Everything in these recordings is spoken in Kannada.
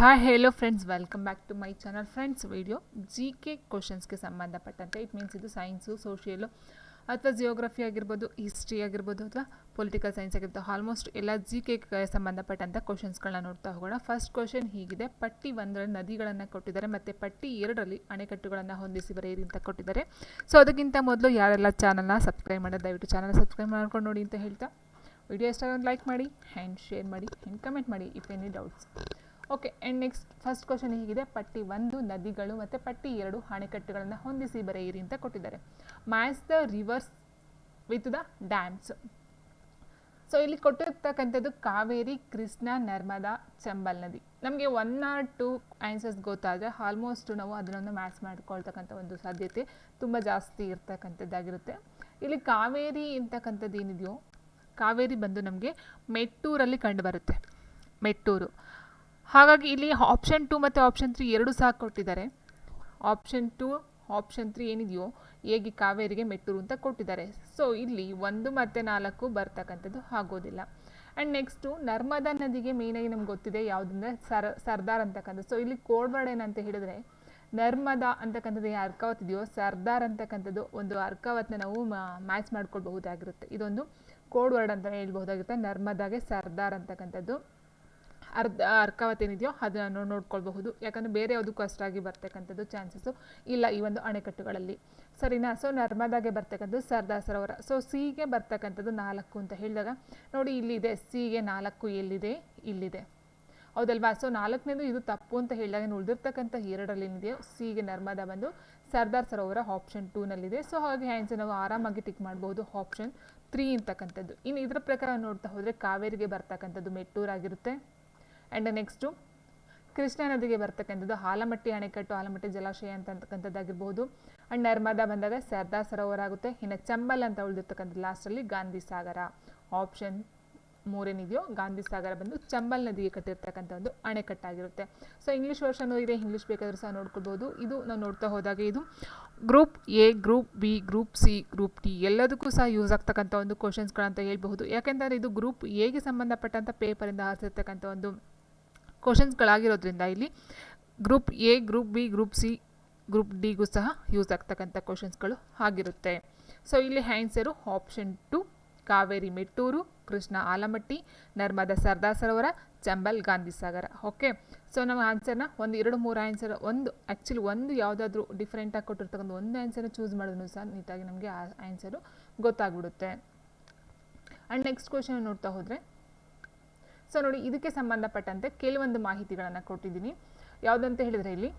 Hi hello friends welcome back to my channel friends video G K ಕ್ವಶನ್ಸ್ಗೆ ಸಂಬಂಧಪಟ್ಟಂತೆ. ಇಟ್ ಮೀನ್ಸ್ ಇದು ಸೈನ್ಸು ಸೋಷಿಯಲು ಅಥವಾ ಜಿಯೋಗ್ರಫಿ ಆಗಿರ್ಬೋದು ಹಿಸ್ಟ್ರಿ ಆಗಿರ್ಬೋದು ಅಥವಾ ಪೊಲಿಟಿಕಲ್ ಸೈನ್ಸ್ ಆಗಿರ್ಬೋದು. ಆಲ್ಮೋಸ್ಟ್ ಎಲ್ಲ ಜಿ ಕೆ ಸಂಬಂಧಪಟ್ಟಂಥ ಕ್ವಶನ್ಸ್ಗಳನ್ನ ನೋಡ್ತಾ ಹೋಗೋಣ. ಫಸ್ಟ್ ಕ್ವಶನ್ ಹೀಗಿದೆ. ಪಟ್ಟಿ ಒಂದರಲ್ಲಿ ನದಿಗಳನ್ನು ಕೊಟ್ಟಿದ್ದಾರೆ ಮತ್ತು ಪಟ್ಟಿ ಎರಡರಲ್ಲಿ ಅಣೆಕಟ್ಟುಗಳನ್ನು ಹೊಂದಿಸಿ ಬರೆಯಿರಿ ಅಂತ ಕೊಟ್ಟಿದ್ದಾರೆ. ಸೊ ಅದಕ್ಕಿಂತ ಮೊದಲು ಯಾರೆಲ್ಲ ಚಾನಲ್ನ ಸಬ್ಸ್ಕ್ರೈಬ್ ಮಾಡೋದು ದಯವಿಟ್ಟು ಚಾನಲ್ ಸಬ್ಸ್ಕ್ರೈಬ್ ಮಾಡ್ಕೊಂಡು ನೋಡಿ ಅಂತ ಹೇಳ್ತಾ. ವಿಡಿಯೋ ಇಷ್ಟ ಲೈಕ್ ಮಾಡಿ ಆ್ಯಂಡ್ ಶೇರ್ ಮಾಡಿ ಆ್ಯಂಡ್ ಕಮೆಂಟ್ ಮಾಡಿ if any doubts okay and next first question ಹೀಗಿದೆ. ಪಟ್ಟಿ ಒಂದು, ನದಿಗಳು ಮತ್ತು ಪಟ್ಟಿ ಎರಡು ಅಣೆಕಟ್ಟುಗಳನ್ನು ಹೊಂದಿಸಿ ಬರೆಯಿರಿ ಅಂತ ಕೊಟ್ಟಿದ್ದಾರೆ. Match the rivers with the dams so ಇಲ್ಲಿ ಕೊಟ್ಟಿರ್ತಕ್ಕಂಥದ್ದು ಕಾವೇರಿ, ಕೃಷ್ಣ, ನರ್ಮದಾ, ಚಂಬಲ್ ನದಿ. ನಮಗೆ ಒನ್ ಆರ್ ಟು ಆನ್ಸರ್ಸ್ ಗೊತ್ತಾದರೆ ಆಲ್ಮೋಸ್ಟ್ ನಾವು ಅದನ್ನೊಂದು ಮ್ಯಾಚ್ ಮಾಡ್ಕೊಳ್ತಕ್ಕಂಥ ಒಂದು ಸಾಧ್ಯತೆ ತುಂಬ ಜಾಸ್ತಿ ಇರ್ತಕ್ಕಂಥದ್ದಾಗಿರುತ್ತೆ. ಇಲ್ಲಿ ಕಾವೇರಿ ಅಂತಕ್ಕಂಥದ್ದು ಏನಿದೆಯೋ, ಕಾವೇರಿ ಬಂದು ನಮಗೆ ಮೆಟ್ಟೂರಲ್ಲಿ ಕಂಡುಬರುತ್ತೆ ಮೆಟ್ಟೂರು. ಹಾಗಾಗಿ ಇಲ್ಲಿ ಆಪ್ಷನ್ ಟು ಮತ್ತು ಆಪ್ಷನ್ ತ್ರೀ ಎರಡು ಸಹ ಕೊಟ್ಟಿದ್ದಾರೆ. ಆಪ್ಷನ್ ಟು ಆಪ್ಷನ್ ತ್ರೀ ಏನಿದೆಯೋ, ಹೇಗೆ ಕಾವೇರಿಗೆ ಮೆಟ್ಟೂರು ಅಂತ ಕೊಟ್ಟಿದ್ದಾರೆ. ಸೊ ಇಲ್ಲಿ ಒಂದು ಮತ್ತು ನಾಲ್ಕು ಬರ್ತಕ್ಕಂಥದ್ದು ಆಗೋದಿಲ್ಲ. ಆ್ಯಂಡ್ ನೆಕ್ಸ್ಟು ನರ್ಮದಾ ನದಿಗೆ ಮೇಯ್ನಾಗಿ ನಮ್ಗೆ ಗೊತ್ತಿದೆ ಯಾವುದಂದ್ರೆ ಸರ್, ಸರ್ದಾರ್ ಅಂತಕ್ಕಂಥದ್ದು. ಸೊ ಇಲ್ಲಿ ಕೋಡ್ ಏನಂತ ಹೇಳಿದ್ರೆ, ನರ್ಮದಾ ಅಂತಕ್ಕಂಥದ್ದು ಏನು ಅರ್ಕಾವತ್ ಇದೆಯೋ, ಸರ್ದಾರ್ ಅಂತಕ್ಕಂಥದ್ದು ಒಂದು ಅರ್ಕಾವತ್ನ ನಾವು ಮ್ಯಾಚ್ ಮಾಡ್ಕೊಳ್ಬಹುದಾಗಿರುತ್ತೆ. ಇದೊಂದು ಕೋಡ್ ವರ್ಡ್ ಅಂತ ಹೇಳ್ಬಹುದಾಗಿರುತ್ತೆ. ನರ್ಮದಾಗೆ ಸರ್ದಾರ್ ಅಂತಕ್ಕಂಥದ್ದು. ಅರ್ಧ ಅರ್ಕಾವತಿ ಏನಿದೆಯೋ ಅದನ್ನು ನೋಡ್ಕೊಳ್ಬಹುದು. ಯಾಕಂದರೆ ಬೇರೆ ಯಾವುದಕ್ಕೂ ಅಷ್ಟಾಗಿ ಬರ್ತಕ್ಕಂಥದ್ದು ಚಾನ್ಸಸ್ಸು ಇಲ್ಲ ಈ ಒಂದು ಅಣೆಕಟ್ಟುಗಳಲ್ಲಿ. ಸರಿನಾ? ಸೊ ನರ್ಮದಾಗೆ ಬರ್ತಕ್ಕಂಥದ್ದು ಸರ್ದಾರ್ ಸರೋವರ ಸೊ ಸಿಗೆ ಬರ್ತಕ್ಕಂಥದ್ದು ನಾಲ್ಕು ಅಂತ ಹೇಳಿದಾಗ, ನೋಡಿ ಇಲ್ಲಿದೆ. ಸಿಗೆ ನಾಲ್ಕು ಎಲ್ಲಿದೆ? ಇಲ್ಲಿದೆ. ಹೌದಲ್ವಾ? ಸೊ ನಾಲ್ಕನೇದು ಇದು ತಪ್ಪು ಅಂತ ಹೇಳಿದಾಗ ಉಳಿದಿರ್ತಕ್ಕಂಥ ಎರಡರಲ್ಲಿ ಏನಿದೆಯೋ ಸಿಗೆ ನರ್ಮದಾ ಬಂದು ಸರ್ದಾರ್ ಸರೋವರ ಆಪ್ಷನ್ ಟೂನಲ್ಲಿದೆ ಸೊ ಹಾಗೆ ಹ್ಯಾಂಡ್ಸ್ ನಾವು ಆರಾಮಾಗಿ ಟಿಕ್ ಮಾಡ್ಬೋದು ಆಪ್ಷನ್ ತ್ರೀ ಅಂತಕ್ಕಂಥದ್ದು. ಇನ್ನು ಇದರ ಪ್ರಕಾರ ನೋಡ್ತಾ ಹೋದರೆ ಕಾವೇರಿಗೆ ಬರ್ತಕ್ಕಂಥದ್ದು ಮೆಟ್ಟೂರಾಗಿರುತ್ತೆ. ಆ್ಯಂಡ್ ನೆಕ್ಸ್ಟು ಕೃಷ್ಣಾ ನದಿಗೆ ಬರ್ತಕ್ಕಂಥದ್ದು ಆಲಮಟ್ಟಿ ಅಣೆಕಟ್ಟು ಆಲಮಟ್ಟಿ ಜಲಾಶಯ ಅಂತಕ್ಕಂಥದ್ದಾಗಿರ್ಬೋದು ಆ್ಯಂಡ್ ನರ್ಮದಾ ಬಂದಾಗ ಸರ್ದಾರ್ ಸರೋವರ ಆಗುತ್ತೆ. ಇನ್ನು ಚಂಬಲ್ ಅಂತ ಉಳಿದಿರ್ತಕ್ಕಂಥ ಲಾಸ್ಟಲ್ಲಿ ಗಾಂಧಿ ಸಾಗರ. ಆಪ್ಷನ್ ಮೂರೇನಿದೆಯೋ ಗಾಂಧಿ ಸಾಗರ ಬಂದು ಚಂಬಲ್ ನದಿಗೆ ಕಟ್ಟಿರ್ತಕ್ಕಂಥ ಒಂದು ಅಣೆಕಟ್ಟಾಗಿರುತ್ತೆ. ಸೊ ಇಂಗ್ಲೀಷ್ ವರ್ಷನ್ ಇದೆ ಇಂಗ್ಲೀಷ್ ಬೇಕಾದರೂ ಸಹ ನೋಡ್ಕೊಳ್ಬೋದು. ಇದು ನಾವು ನೋಡ್ತಾ ಹೋದಾಗ ಇದು group A group B group C group D ಎಲ್ಲದಕ್ಕೂ ಸಹ ಯೂಸ್ ಆಗ್ತಕ್ಕಂಥ ಒಂದು ಕ್ವಶನ್ಸ್ಗಳಂತ ಹೇಳ್ಬಹುದು. ಯಾಕೆಂದರೆ ಇದು ಗ್ರೂಪ್ ಎಗೆ ಸಂಬಂಧಪಟ್ಟಂಥ ಪೇಪರಿಂದ ಹಾರಿಸಿರ್ತಕ್ಕಂಥ ಒಂದು ಕ್ವಶನ್ಸ್ಗಳಾಗಿರೋದ್ರಿಂದ ಇಲ್ಲಿ group A group B group C group ಡಿಗೂ ಸಹ ಯೂಸ್ ಆಗ್ತಕ್ಕಂಥ ಕ್ವಶನ್ಸ್ಗಳು ಆಗಿರುತ್ತೆ. ಸೊ ಇಲ್ಲಿ answer option two Kaveri Mettur, Krishna Almatti, Narmada Sardar Sarovar Chambal Gandhi Sagar. Okay so ನಮ್ಮ ಆನ್ಸರ್ನ ಒಂದು, ಎರಡು, ಮೂರು ಆನ್ಸರ್ ಒಂದು ಆ್ಯಕ್ಚುಲಿ ಒಂದು ಯಾವುದಾದ್ರೂ ಡಿಫ್ರೆಂಟಾಗಿ ಕೊಟ್ಟಿರ್ತಕ್ಕಂಥ ಒಂದು ಆನ್ಸರ್ನ ಚೂಸ್ ಮಾಡಿದ್ರು ಸಹ ನೀಟಾಗಿ ನಮಗೆ ಆ ಆನ್ಸರು ಗೊತ್ತಾಗ್ಬಿಡುತ್ತೆ. ಆ್ಯಂಡ್ ನೆಕ್ಸ್ಟ್ ಕ್ವಶನ್ ನೋಡ್ತಾ ಹೋದರೆ ಸೊ ನೋಡಿ, ಇದಕ್ಕೆ ಸಂಬಂಧಪಟ್ಟಂತೆ ಕೆಲವೊಂದು ಮಾಹಿತಿಗಳನ್ನು ಕೊಟ್ಟಿದ್ದೀನಿ. ಯಾವುದಂತ ಹೇಳಿದ್ರೆ ಇಲ್ಲಿ,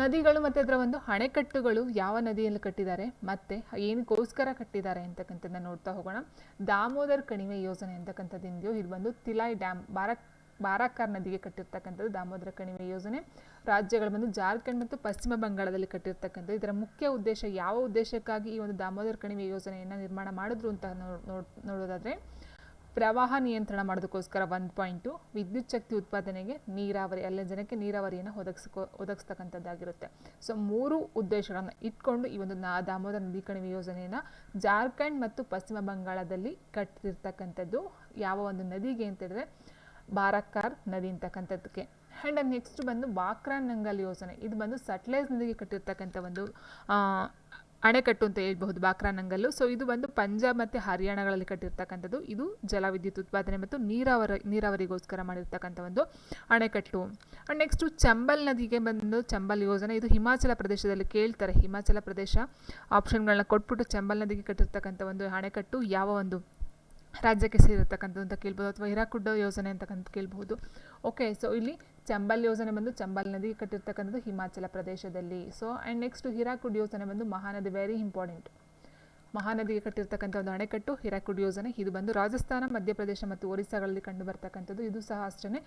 ನದಿಗಳು ಮತ್ತು ಅದರ ಒಂದು ಅಣೆಕಟ್ಟುಗಳು ಯಾವ ನದಿಯಲ್ಲಿ ಕಟ್ಟಿದ್ದಾರೆ, ಮತ್ತು ಏನಕ್ಕೋಸ್ಕರ ಕಟ್ಟಿದ್ದಾರೆ ಅಂತಕ್ಕಂಥದ್ದನ್ನ ನೋಡ್ತಾ ಹೋಗೋಣ. ದಾಮೋದರ್ ಕಣಿವೆ ಯೋಜನೆ ಅಂತಕ್ಕಂಥದ್ದು ಇದು ಬಂದು ತಿಲಾಯ್ ಡ್ಯಾಮ್, ಬಾರಕ್, ಬಾರಾಕಾರ್ ನದಿಗೆ ಕಟ್ಟಿರ್ತಕ್ಕಂಥದ್ದು ದಾಮೋದರ ಕಣಿವೆ ಯೋಜನೆ. ರಾಜ್ಯಗಳು ಬಂದು ಜಾರ್ಖಂಡ್ ಮತ್ತು ಪಶ್ಚಿಮ ಬಂಗಾಳದಲ್ಲಿ ಕಟ್ಟಿರ್ತಕ್ಕಂಥದ್ದು. ಇದರ ಮುಖ್ಯ ಉದ್ದೇಶ, ಯಾವ ಉದ್ದೇಶಕ್ಕಾಗಿ ಈ ಒಂದು ದಾಮೋದರ ಕಣಿವೆ ಯೋಜನೆಯನ್ನು ನಿರ್ಮಾಣ ಮಾಡಿದ್ರು ಅಂತ ನೋಡೋದಾದರೆ ಪ್ರವಾಹ ನಿಯಂತ್ರಣ ಮಾಡೋದಕ್ಕೋಸ್ಕರ ಒಂದು ಪಾಯಿಂಟು ವಿದ್ಯುತ್ ಶಕ್ತಿ ಉತ್ಪಾದನೆಗೆ ನೀರಾವರಿ ಎಲ್ಲ ಜನಕ್ಕೆ ನೀರಾವರಿಯನ್ನು ಒದಗಿಸ್ಕೊ, ಒದಗಿಸ್ತಕ್ಕಂಥದ್ದಾಗಿರುತ್ತೆ. ಸೊ ಮೂರು ಉದ್ದೇಶಗಳನ್ನು ಇಟ್ಕೊಂಡು ಈ ಒಂದು ನಾ, ದಾಮೋದರ ನದಿ ಕಣಿವೆ ಯೋಜನೆಯನ್ನು ಜಾರ್ಖಂಡ್ ಮತ್ತು ಪಶ್ಚಿಮ ಬಂಗಾಳದಲ್ಲಿ ಕಟ್ಟಿರ್ತಕ್ಕಂಥದ್ದು. ಯಾವ ಒಂದು ನದಿಗೆ ಅಂತ ಹೇಳಿದ್ರೆ ಬಾರಕ್ಕಾರ್ ನದಿ ಅಂತಕ್ಕಂಥದ್ದಕ್ಕೆ. ಆ್ಯಂಡ್ ನೆಕ್ಸ್ಟ್ ಬಂದು ಬಾಕ್ರಾನ್ ನಂಗಲ್ ಯೋಜನೆ. ಇದು ಬಂದು ಸಟ್ಲೇಜ್ ನದಿಗೆ ಕಟ್ಟಿರ್ತಕ್ಕಂಥ ಒಂದು ಅಣೆಕಟ್ಟು ಅಂತ ಹೇಳ್ಬಹುದು, ಬಾಕ್ರಾನಂಗಲ್ಲು. ಸೊ ಇದು ಬಂದು ಪಂಜಾಬ್ ಮತ್ತು ಹರಿಯಾಣಗಳಲ್ಲಿ ಕಟ್ಟಿರ್ತಕ್ಕಂಥದ್ದು. ಇದು ಜಲವಿದ್ಯುತ್ ಉತ್ಪಾದನೆ ಮತ್ತು ನೀರಾವರಿ, ನೀರಾವರಿಗೋಸ್ಕರ ಮಾಡಿರ್ತಕ್ಕಂಥ ಒಂದು ಅಣೆಕಟ್ಟು. ನೆಕ್ಸ್ಟು ಚಂಬಲ್ ನದಿಗೆ ಬಂದು ಚಂಬಲ್ ಯೋಜನೆ. ಇದು ಹಿಮಾಚಲ ಪ್ರದೇಶದಲ್ಲಿ ಕೇಳ್ತಾರೆ. ಹಿಮಾಚಲ ಪ್ರದೇಶ ಆಪ್ಷನ್ಗಳನ್ನ ಕೊಟ್ಬಿಟ್ಟು ಚಂಬಲ್ ನದಿಗೆ ಕಟ್ಟಿರ್ತಕ್ಕಂಥ ಒಂದು ಅಣೆಕಟ್ಟು ಯಾವ ಒಂದು ರಾಜ್ಯಕ್ಕೆ ಸೇರಿರ್ತಕ್ಕಂಥದ್ದು ಅಂತ ಕೇಳ್ಬೋದು ಅಥವಾ ಹಿರಾಕುಡ್ಡ ಯೋಜನೆ ಅಂತಕ್ಕಂಥ ಕೇಳ್ಬೋದು ಓಕೆ ಸೊ ಇಲ್ಲಿ ಚಂಬಲ್ ಯೋಜನೆ ಬಂದು ಚಂಬಲ್ ನದಿಗೆ ಕಟ್ಟಿರ್ತಕ್ಕಂಥದ್ದು ಹಿಮಾಚಲ ಪ್ರದೇಶದಲ್ಲಿ. ಸೊ ಆ್ಯಂಡ್ ನೆಕ್ಸ್ಟ್ ಹಿರಾಕುಡ್ ಯೋಜನೆ ಬಂದು ಮಹಾನದಿ ವೆರಿ ಇಂಪಾರ್ಟೆಂಟ್ ಮಹಾನದಿಗೆ ಕಟ್ಟಿರ್ತಕ್ಕಂಥ ಒಂದು ಅಣೆಕಟ್ಟು, ಹಿರಾಕುಡ್ ಯೋಜನೆ. ಇದು ಬಂದು ರಾಜಸ್ಥಾನ, ಮಧ್ಯಪ್ರದೇಶ ಮತ್ತು ಒರಿಸ್ಸಾಗಳಲ್ಲಿ ಕಂಡು ಬರ್ತಕ್ಕಂಥದ್ದು ಇದು ಸಹ ಅಷ್ಟೇ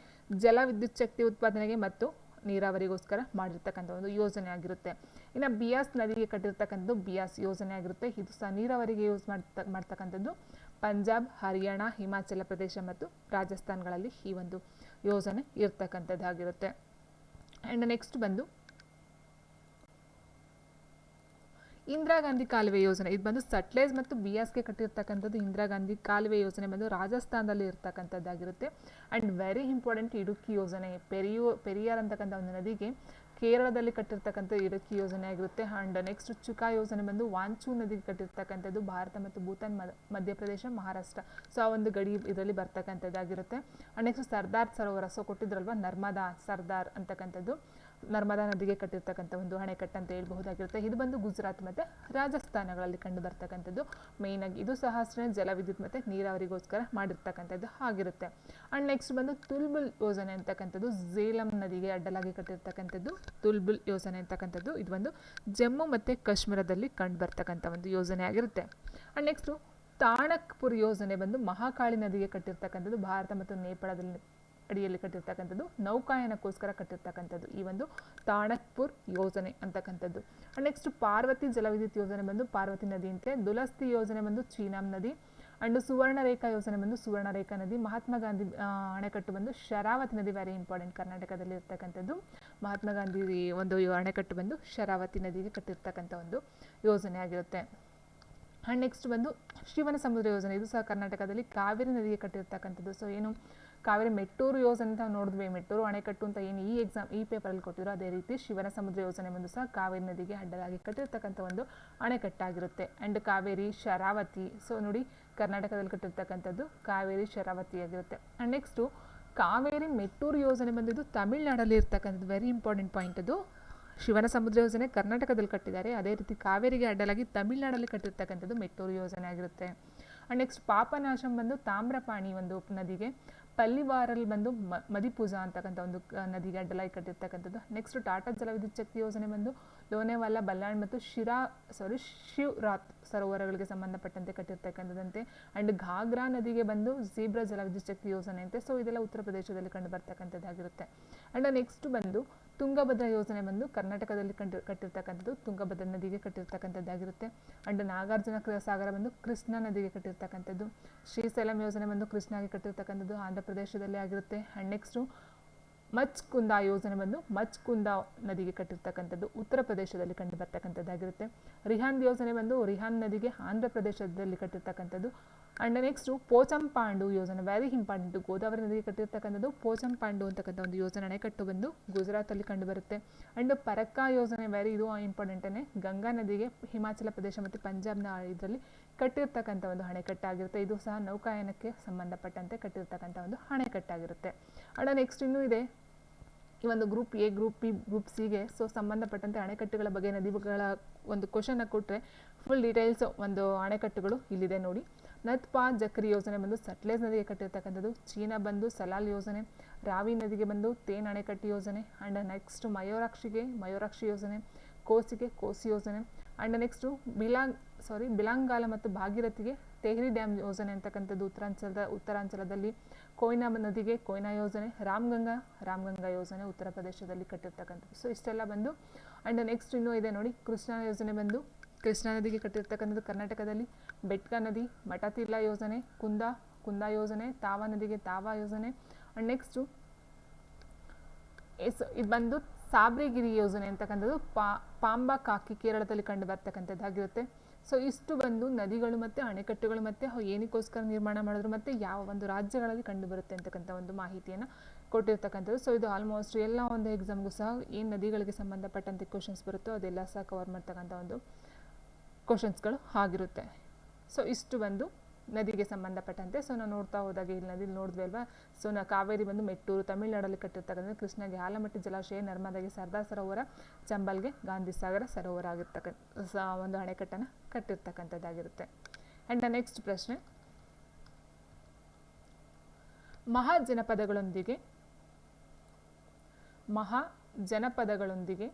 ಜಲ ವಿದ್ಯುತ್ ಶಕ್ತಿ ಉತ್ಪಾದನೆಗೆ ಮತ್ತು ನೀರಾವರಿಗೋಸ್ಕರ ಮಾಡಿರ್ತಕ್ಕಂಥ ಒಂದು ಯೋಜನೆ ಆಗಿರುತ್ತೆ. ಇನ್ನು ಬಿಯಾಸ್ ನದಿಗೆ ಕಟ್ಟಿರ್ತಕ್ಕಂಥದ್ದು ಬಿಯಾಸ್ ಯೋಜನೆ ಆಗಿರುತ್ತೆ. ಇದು ಸಹ ನೀರಾವರಿಗೆ ಯೂಸ್ ಮಾಡ್ತಾ, ಮಾಡ್ತಕ್ಕಂಥದ್ದು. ಪಂಜಾಬ್, ಹರಿಯಾಣ, ಹಿಮಾಚಲ ಪ್ರದೇಶ ಮತ್ತು ರಾಜಸ್ಥಾನಗಳಲ್ಲಿ ಈ ಒಂದು ಯೋಜನೆ ಇರ್ತಕ್ಕಂಥದ್ದಾಗಿರುತ್ತೆ ಆ್ಯಂಡ್ ನೆಕ್ಸ್ಟ್ ಬಂದು ಇಂದಿರಾ ಗಾಂಧಿ ಕಾಲುವೆ ಯೋಜನೆ. ಇದು ಬಂದು ಸಟ್ಲೇಜ್ ಮತ್ತು ಬಿ ಎಸ್ಗೆ ಕಟ್ಟಿರ್ತಕ್ಕಂಥದ್ದು ಇಂದಿರಾ ಗಾಂಧಿ ಕಾಲುವೆ ಯೋಜನೆ ಬಂದು ರಾಜಸ್ಥಾನದಲ್ಲಿ ಇರ್ತಕ್ಕಂಥದ್ದಾಗಿರುತ್ತೆ. ಆ್ಯಂಡ್ ವೆರಿ ಇಂಪಾರ್ಟೆಂಟ್ ಇಡುಕ್ಕಿ ಯೋಜನೆ. ಪೆರಿಯೋ, ಪೆರಿಯಾರ್ ಅಂತಕ್ಕಂಥ ಒಂದು ನದಿಗೆ ಕೇರಳದಲ್ಲಿ ಕಟ್ಟಿರ್ತಕ್ಕಂಥ ಇರಕ್ಕಿ ಯೋಜನೆ ಆಗಿರುತ್ತೆ. ಆ್ಯಂಡ್ ನೆಕ್ಸ್ಟ್ ಚುಕಾ ಯೋಜನೆ ಬಂದು ವಾಂಚು ನದಿಗೆ ಕಟ್ಟಿರ್ತಕ್ಕಂಥದ್ದು ಭಾರತ ಮತ್ತು ಭೂತಾನ್ ಮಧ್ಯಪ್ರದೇಶ, ಮಹಾರಾಷ್ಟ್ರ. ಸೊ ಆ ಒಂದು ಗಡಿ ಇದರಲ್ಲಿ ಬರ್ತಕ್ಕಂಥದ್ದಾಗಿರುತ್ತೆ. And next Sardar Sarovar. So ಕೊಟ್ಟಿದ್ರಲ್ವ? Narmada Sardar ಅಂತಕ್ಕಂಥದ್ದು. ನರ್ಮದಾ ನದಿಗೆ ಕಟ್ಟಿರ್ತಕ್ಕಂಥ ಒಂದು ಅಣೆಕಟ್ಟು ಅಂತ ಹೇಳ್ಬಹುದಾಗಿರುತ್ತೆ. ಇದು ಬಂದು ಗುಜರಾತ್ ಮತ್ತು ರಾಜಸ್ಥಾನಗಳಲ್ಲಿ ಕಂಡು ಬರ್ತಕ್ಕಂಥದ್ದು. ಮೇಯ್ನಾಗಿ ಇದು ಸಹ ಜಲವಿದ್ಯುತ್ ಮತ್ತು ನೀರಾವರಿಗೋಸ್ಕರ ಮಾಡಿರ್ತಕ್ಕಂಥದ್ದು ಆಗಿರುತ್ತೆ. ಆ್ಯಂಡ್ ನೆಕ್ಸ್ಟ್ ಬಂದು ತುಲ್ಬುಲ್ ಯೋಜನೆ ಅಂತಕ್ಕಂಥದ್ದು ಝೇಲಂ ನದಿಗೆ ಅಡ್ಡಲಾಗಿ ಕಟ್ಟಿರ್ತಕ್ಕಂಥದ್ದು ತುಲ್ಬುಲ್ ಯೋಜನೆ ಅಂತಕ್ಕಂಥದ್ದು. ಇದು ಒಂದು ಜಮ್ಮು ಮತ್ತು ಕಾಶ್ಮೀರದಲ್ಲಿ ಕಂಡು ಬರ್ತಕ್ಕಂಥ ಒಂದು ಯೋಜನೆ ಆಗಿರುತ್ತೆ. ಆ್ಯಂಡ್ ನೆಕ್ಸ್ಟು ತಾಣಕ್ಪುರ್ ಯೋಜನೆ ಬಂದು ಮಹಾಕಾಳಿ ನದಿಗೆ ಕಟ್ಟಿರ್ತಕ್ಕಂಥದ್ದು ಭಾರತ ಮತ್ತು ನೇಪಾಳದಲ್ಲಿ ಅಡಿಯಲ್ಲಿ ಕಟ್ಟಿರ್ತಕ್ಕಂಥದ್ದು, ನೌಕಾಯನಕ್ಕೋಸ್ಕರ ಕಟ್ಟಿರ್ತಕ್ಕಂಥದ್ದು, ಈ ಒಂದು ತಾಣಕ್ಪುರ್ ಯೋಜನೆ ಅಂತಕ್ಕಂಥದ್ದು. ನೆಕ್ಸ್ಟ್ ಪಾರ್ವತಿ ಜಲವಿದ್ಯುತ್ ಯೋಜನೆ ಬಂದು ಪಾರ್ವತಿ ನದಿ ಅಂತೆ ದುಲಸ್ತಿ ಯೋಜನೆ ಬಂದು ಚೀನಾಂ ನದಿ ಅಂಡ್ ಸುವರ್ಣರೇಖಾ ಯೋಜನೆ ಬಂದು ಸುವರ್ಣರೇಖಾ ನದಿ, ಮಹಾತ್ಮ ಗಾಂಧಿ ಅಣೆಕಟ್ಟು ಬಂದು ಶರಾವತಿ ನದಿ ವೆರಿ ಇಂಪಾರ್ಟೆಂಟ್ ಕರ್ನಾಟಕದಲ್ಲಿ ಇರ್ತಕ್ಕಂಥದ್ದು. ಮಹಾತ್ಮ ಗಾಂಧಿ ಒಂದು ಅಣೆಕಟ್ಟು ಬಂದು ಶರಾವತಿ ನದಿಗೆ ಕಟ್ಟಿರ್ತಕ್ಕಂಥ ಒಂದು ಯೋಜನೆ ಆಗಿರುತ್ತೆ. ಆ್ಯಂಡ್ ನೆಕ್ಸ್ಟ್ ಬಂದು ಶಿವನ ಸಮುದ್ರ ಯೋಜನೆ, ಇದು ಸಹ ಕರ್ನಾಟಕದಲ್ಲಿ ಕಾವೇರಿ ನದಿಗೆ ಕಟ್ಟಿರ್ತಕ್ಕಂಥದ್ದು. ಸೊ ಏನು ಕಾವೇರಿ ಮೆಟ್ಟೂರು ಯೋಜನೆ ಅಂತ ನೋಡಿದ್ವಿ. ಮೆಟ್ಟೂರು ಅಣೆಕಟ್ಟು ಅಂತ ಏನು ಈ ಎಕ್ಸಾಮ್ ಈ ಪೇಪರಲ್ಲಿ ಕೊಟ್ಟಿರೋ ಅದೇ ರೀತಿ ಶಿವನ ಸಮುದ್ರ ಯೋಜನೆ ಬಂದು ಸಹ ಕಾವೇರಿ ನದಿಗೆ ಅಡ್ಡಲಾಗಿ ಕಟ್ಟಿರ್ತಕ್ಕಂಥ ಒಂದು ಅಣೆಕಟ್ಟಾಗಿರುತ್ತೆ. ಆ್ಯಂಡ್ ಕಾವೇರಿ ಶರಾವತಿ ಸೊ ನೋಡಿ ಕರ್ನಾಟಕದಲ್ಲಿ ಕಟ್ಟಿರ್ತಕ್ಕಂಥದ್ದು ಕಾವೇರಿ ಶರಾವತಿ ಆಗಿರುತ್ತೆ. ಆ್ಯಂಡ್ ನೆಕ್ಸ್ಟು ಕಾವೇರಿ ಮೆಟ್ಟೂರು ಯೋಜನೆ ಬಂದಿದ್ದು ತಮಿಳ್ನಾಡಲ್ಲಿ ಇರ್ತಕ್ಕಂಥದ್ದು ವೆರಿ ಇಂಪಾರ್ಟೆಂಟ್ ಪಾಯಿಂಟ್ ಅದು. ಶಿವನ ಸಮುದ್ರ ಯೋಜನೆ ಕರ್ನಾಟಕದಲ್ಲಿ ಕಟ್ಟಿದ್ದಾರೆ. ಅದೇ ರೀತಿ ಕಾವೇರಿಗೆ ಅಡ್ಡಲಾಗಿ ತಮಿಳ್ನಾಡಲ್ಲಿ ಕಟ್ಟಿರ್ತಕ್ಕಂಥದ್ದು ಮೆಟ್ಟೂರು ಯೋಜನೆ ಆಗಿರುತ್ತೆ. ಆ್ಯಂಡ್ ನೆಕ್ಸ್ಟ್ ಪಾಪನಾಶಂ ಬಂದು ತಾಮ್ರಪಾಣಿ ಒಂದು ನದಿಗೆ ಪಲ್ಲಿವಾರಲ್ಲಿ ಬಂದು ಮ, ಮದಿಪೂಜಾ ಅಂತಕ್ಕಂಥ ಒಂದು ನದಿಗೆ ಅಡ್ಡಲಾಗಿ ಕಟ್ಟಿರ್ತಕ್ಕಂಥದ್ದು. ನೆಕ್ಸ್ಟ್ ಟಾಟಾ ಜಲವಿದ್ಯುತ್ ಶಕ್ತಿ ಯೋಜನೆ ಬಂದು ಲೋನೆವಾಲ ಬಲ್ಲಾಣ್ ಮತ್ತು ಶಿರಾ ಸಾರಿ ಶಿವರಾತ್ ಸರೋವರಗಳಿಗೆ ಸಂಬಂಧಪಟ್ಟಂತೆ ಕಟ್ಟಿರ್ತಕ್ಕಂಥದ್ದಂತೆ. ಆ್ಯಂಡ್ ಘಾಗ್ರಾ ನದಿಗೆ ಬಂದು ಝೀಬ್ರಾ ಜಲವಿದ್ಯುತ್ ಶಕ್ತಿ ಯೋಜನೆ ಅಂತೆ ಸೊ ಇದೆಲ್ಲ ಉತ್ತರ ಪ್ರದೇಶದಲ್ಲಿ ಕಂಡು ಬರ್ತಕ್ಕಂಥದ್ದಾಗಿರುತ್ತೆ. ಆ್ಯಂಡ್ ನೆಕ್ಸ್ಟ್ ಬಂದು ತುಂಗಭದ್ರಾ ಯೋಜನೆ ಬಂದು ಕರ್ನಾಟಕದಲ್ಲಿ ಕಂಡು ಕಟ್ಟಿರ್ತಕ್ಕಂಥದ್ದು ತುಂಗಭದ್ರಾ ನದಿಗೆ ಕಟ್ಟಿರ್ತಕ್ಕಂಥದ್ದಾಗಿರುತ್ತೆ. ಅಂಡ್ ನಾಗಾರ್ಜುನ ಸಾಗರ ಬಂದು ಕೃಷ್ಣಾ ನದಿಗೆ ಕಟ್ಟಿರ್ತಕ್ಕಂಥದ್ದು. ಶ್ರೀಸೈಲಂ ಯೋಜನೆ ಬಂದು ಕೃಷ್ಣಾಗೆ ಕಟ್ಟಿರ್ತಕ್ಕಂಥದ್ದು ಆಂಧ್ರ ಪ್ರದೇಶದಲ್ಲಿ ಆಗಿರುತ್ತೆ. ಅಂಡ್ ನೆಕ್ಸ್ಟು ಮಚ್ ಕುಂದಾ ಯೋಜನೆ ಬಂದು ಮಚ್ ಕುಂದ ನದಿಗೆ ಕಟ್ಟಿರ್ತಕ್ಕಂಥದ್ದು ಉತ್ತರ ಪ್ರದೇಶದಲ್ಲಿ ಕಂಡು ಬರ್ತಕ್ಕಂಥದ್ದಾಗಿರುತ್ತೆ. ರಿಹಾನ್ ಯೋಜನೆ ಬಂದು ರಿಹಾನ್ ನದಿಗೆ ಆಂಧ್ರ ಪ್ರದೇಶದಲ್ಲಿ ಕಟ್ಟಿರ್ತಕ್ಕಂಥದ್ದು. ಆ್ಯಂಡ್ ನೆಕ್ಸ್ಟು ಪೋಚಂಪಾಂಡು ಯೋಜನೆ ವೆರಿ ಇಂಪಾರ್ಟೆಂಟ್ ಗೋದಾವರಿ ನದಿಗೆ ಕಟ್ಟಿರ್ತಕ್ಕಂಥದ್ದು ಪೋಚಂಪಾಂಡು ಅಂತಕ್ಕಂಥ ಒಂದು ಯೋಜನೆ ಅಣೆಕಟ್ಟು ಬಂದು ಗುಜರಾತಲ್ಲಿ ಕಂಡುಬರುತ್ತೆ ಆ್ಯಂಡ್ ಪರಕ್ಕಾ ಯೋಜನೆ ವೆರಿ ಇದು ಇಂಪಾರ್ಟೆಂಟೇ ಗಂಗಾ ನದಿಗೆ ಹಿಮಾಚಲ ಪ್ರದೇಶ ಮತ್ತು ಪಂಜಾಬ್ನ ಇದರಲ್ಲಿ ಕಟ್ಟಿರ್ತಕ್ಕಂಥ ಒಂದು ಅಣೆಕಟ್ಟಾಗಿರುತ್ತೆ ಇದು ಸಹ ನೌಕಾಯನಕ್ಕೆ ಸಂಬಂಧಪಟ್ಟಂತೆ ಕಟ್ಟಿರ್ತಕ್ಕಂಥ ಒಂದು ಅಣೆಕಟ್ಟಾಗಿರುತ್ತೆ ಆ್ಯಂಡ್ ನೆಕ್ಸ್ಟ್ ಇನ್ನೂ ಇದೆ ಈ ಒಂದು group A group B group ಸಿಗೆ ಸೊ ಸಂಬಂಧಪಟ್ಟಂತೆ ಅಣೆಕಟ್ಟುಗಳ ಬಗ್ಗೆ ನದಿಗಳ ಒಂದು ಕ್ವಶನ್ನ ಕೊಟ್ಟರೆ ಫುಲ್ ಡೀಟೇಲ್ಸ್ ಒಂದು ಅಣೆಕಟ್ಟುಗಳು ಇಲ್ಲಿದೆ ನೋಡಿ. ನತ್ಪಾ ಜಕ್ರಿ ಯೋಜನೆ ಬಂದು ಸಟ್ಲೇಜ್ ನದಿಗೆ ಕಟ್ಟಿರ್ತಕ್ಕಂಥದ್ದು. ಚೀನಾ ಬಂದು ಸಲಾಲ್ ಯೋಜನೆ, ರಾವಿ ನದಿಗೆ ಬಂದು ತೇನ್ ಅಣೆಕಟ್ಟು ಯೋಜನೆ ಆ್ಯಂಡ್ ನೆಕ್ಸ್ಟ್ ಮಯೂರಾಕ್ಷಿಗೆ ಮಯೂರಾಕ್ಷಿ ಯೋಜನೆ, ಕೋಸಿಗೆ ಕೋಸಿ ಯೋಜನೆ ಆ್ಯಂಡ್ ನೆಕ್ಸ್ಟು ಬಿಲಾಂಗ್ ಸಾರಿ ಬಿಲಾಂಗಾಲ ಮತ್ತು ಭಾಗೀರಥಿಗೆ ತೆಹ್ರಿ ಡ್ಯಾಮ್ ಯೋಜನೆ ಅಂತಕ್ಕಂಥದ್ದು ಉತ್ತರಾಂಚಲದ, ಉತ್ತರಾಂಚಲದಲ್ಲಿ ಕೊಯ್ನಾ ನದಿಗೆ ಕೊಯ್ನಾ ಯೋಜನೆ, ರಾಮಗಂಗಾ ರಾಮಗಂಗಾ ಯೋಜನೆ ಉತ್ತರ ಪ್ರದೇಶದಲ್ಲಿ ಕಟ್ಟಿರ್ತಕ್ಕಂಥದ್ದು. ಸೊ ಇಷ್ಟೆಲ್ಲ ಬಂದು ಆ್ಯಂಡ್ ನೆಕ್ಸ್ಟ್ ಇನ್ನೂ ಇದೆ ನೋಡಿ, ಕೃಷ್ಣಾ ಯೋಜನೆ ಬಂದು ಕೃಷ್ಣಾ ನದಿಗೆ ಕಟ್ಟಿರ್ತಕ್ಕಂಥದ್ದು ಕರ್ನಾಟಕದಲ್ಲಿ. ಬೆಟ್ಕಾ ನದಿ ಮಠತಿರ್ಲಾ ಯೋಜನೆ, ಕುಂದ ಕುಂದ ಯೋಜನೆ, ತಾವಾ ನದಿಗೆ ತಾವ ಯೋಜನೆ ಅಂಡ್ ನೆಕ್ಸ್ಟು ಎಸ್, ಇದು ಬಂದು ಸಾಬ್ರಿಗಿರಿ ಯೋಜನೆ ಅಂತಕ್ಕಂಥದ್ದು. ಪಾ ಪಾಂಬಾ ಕಾಕಿ ಕೇರಳದಲ್ಲಿ ಕಂಡು ಬರ್ತಕ್ಕಂಥದ್ದಾಗಿರುತ್ತೆ ಸೊ ಇಷ್ಟು ಬಂದು ನದಿಗಳು ಮತ್ತು ಅಣೆಕಟ್ಟುಗಳು ಮತ್ತು ಏನಕ್ಕೋಸ್ಕರ ನಿರ್ಮಾಣ ಮಾಡಿದ್ರು ಮತ್ತು ಯಾವ ಒಂದು ರಾಜ್ಯಗಳಲ್ಲಿ ಕಂಡುಬರುತ್ತೆ ಅಂತಕ್ಕಂಥ ಒಂದು ಮಾಹಿತಿಯನ್ನು ಕೊಟ್ಟಿರ್ತಕ್ಕಂಥದ್ದು. ಸೊ ಇದು ಆಲ್ಮೋಸ್ಟ್ ಎಲ್ಲ ಒಂದು ಎಕ್ಸಾಮ್ಗೂ ಸಹ ಏನು ನದಿಗಳಿಗೆ ಸಂಬಂಧಪಟ್ಟಂತೆ ಕ್ವಶನ್ಸ್ ಬರುತ್ತೋ ಅದೆಲ್ಲ ಸಹ ಕವರ್ ಮಾಡ್ತಕ್ಕಂಥ ಒಂದು ಕ್ವಶನ್ಸ್ಗಳು ಆಗಿರುತ್ತೆ. ಸೊ ಇಷ್ಟು ಬಂದು ನದಿಗೆ ಸಂಬಂಧಪಟ್ಟಂತೆ. ಸೊ ನಾವು ನೋಡ್ತಾ ಹೋದಾಗ ಇಲ್ಲಿ ನದಿಲಿ ನೋಡಿದ್ವಿ ಅಲ್ವಾ? ಸೊ ನಾ ಕಾವೇರಿ ಬಂದು ಮೆಟ್ಟೂರು, ತಮಿಳ್ನಾಡಲ್ಲಿ ಕಟ್ಟಿರ್ತಕ್ಕಂಥ ಕೃಷ್ಣಗೆ ಆಲಮಟ್ಟಿ ಜಲಾಶಯ, ನರ್ಮದಾಗೆ ಸರ್ದಾರ್ ಸರೋವರ, ಚಂಬಲ್ಗೆ ಗಾಂಧಿ ಸಾಗರ ಸರೋವರ ಆಗಿರ್ತಕ್ಕಂಥ ಒಂದು ಅಣೆಕಟ್ಟನ್ನು ಕಟ್ಟಿರ್ತಕ್ಕಂಥದ್ದಾಗಿರುತ್ತೆ. ಆ್ಯಂಡ್ ನೆಕ್ಸ್ಟ್ ಪ್ರಶ್ನೆ. ಮಹಾ ಜನಪದಗಳೊಂದಿಗೆ ಮಹಾ ಜನಪದಗಳೊಂದಿಗೆ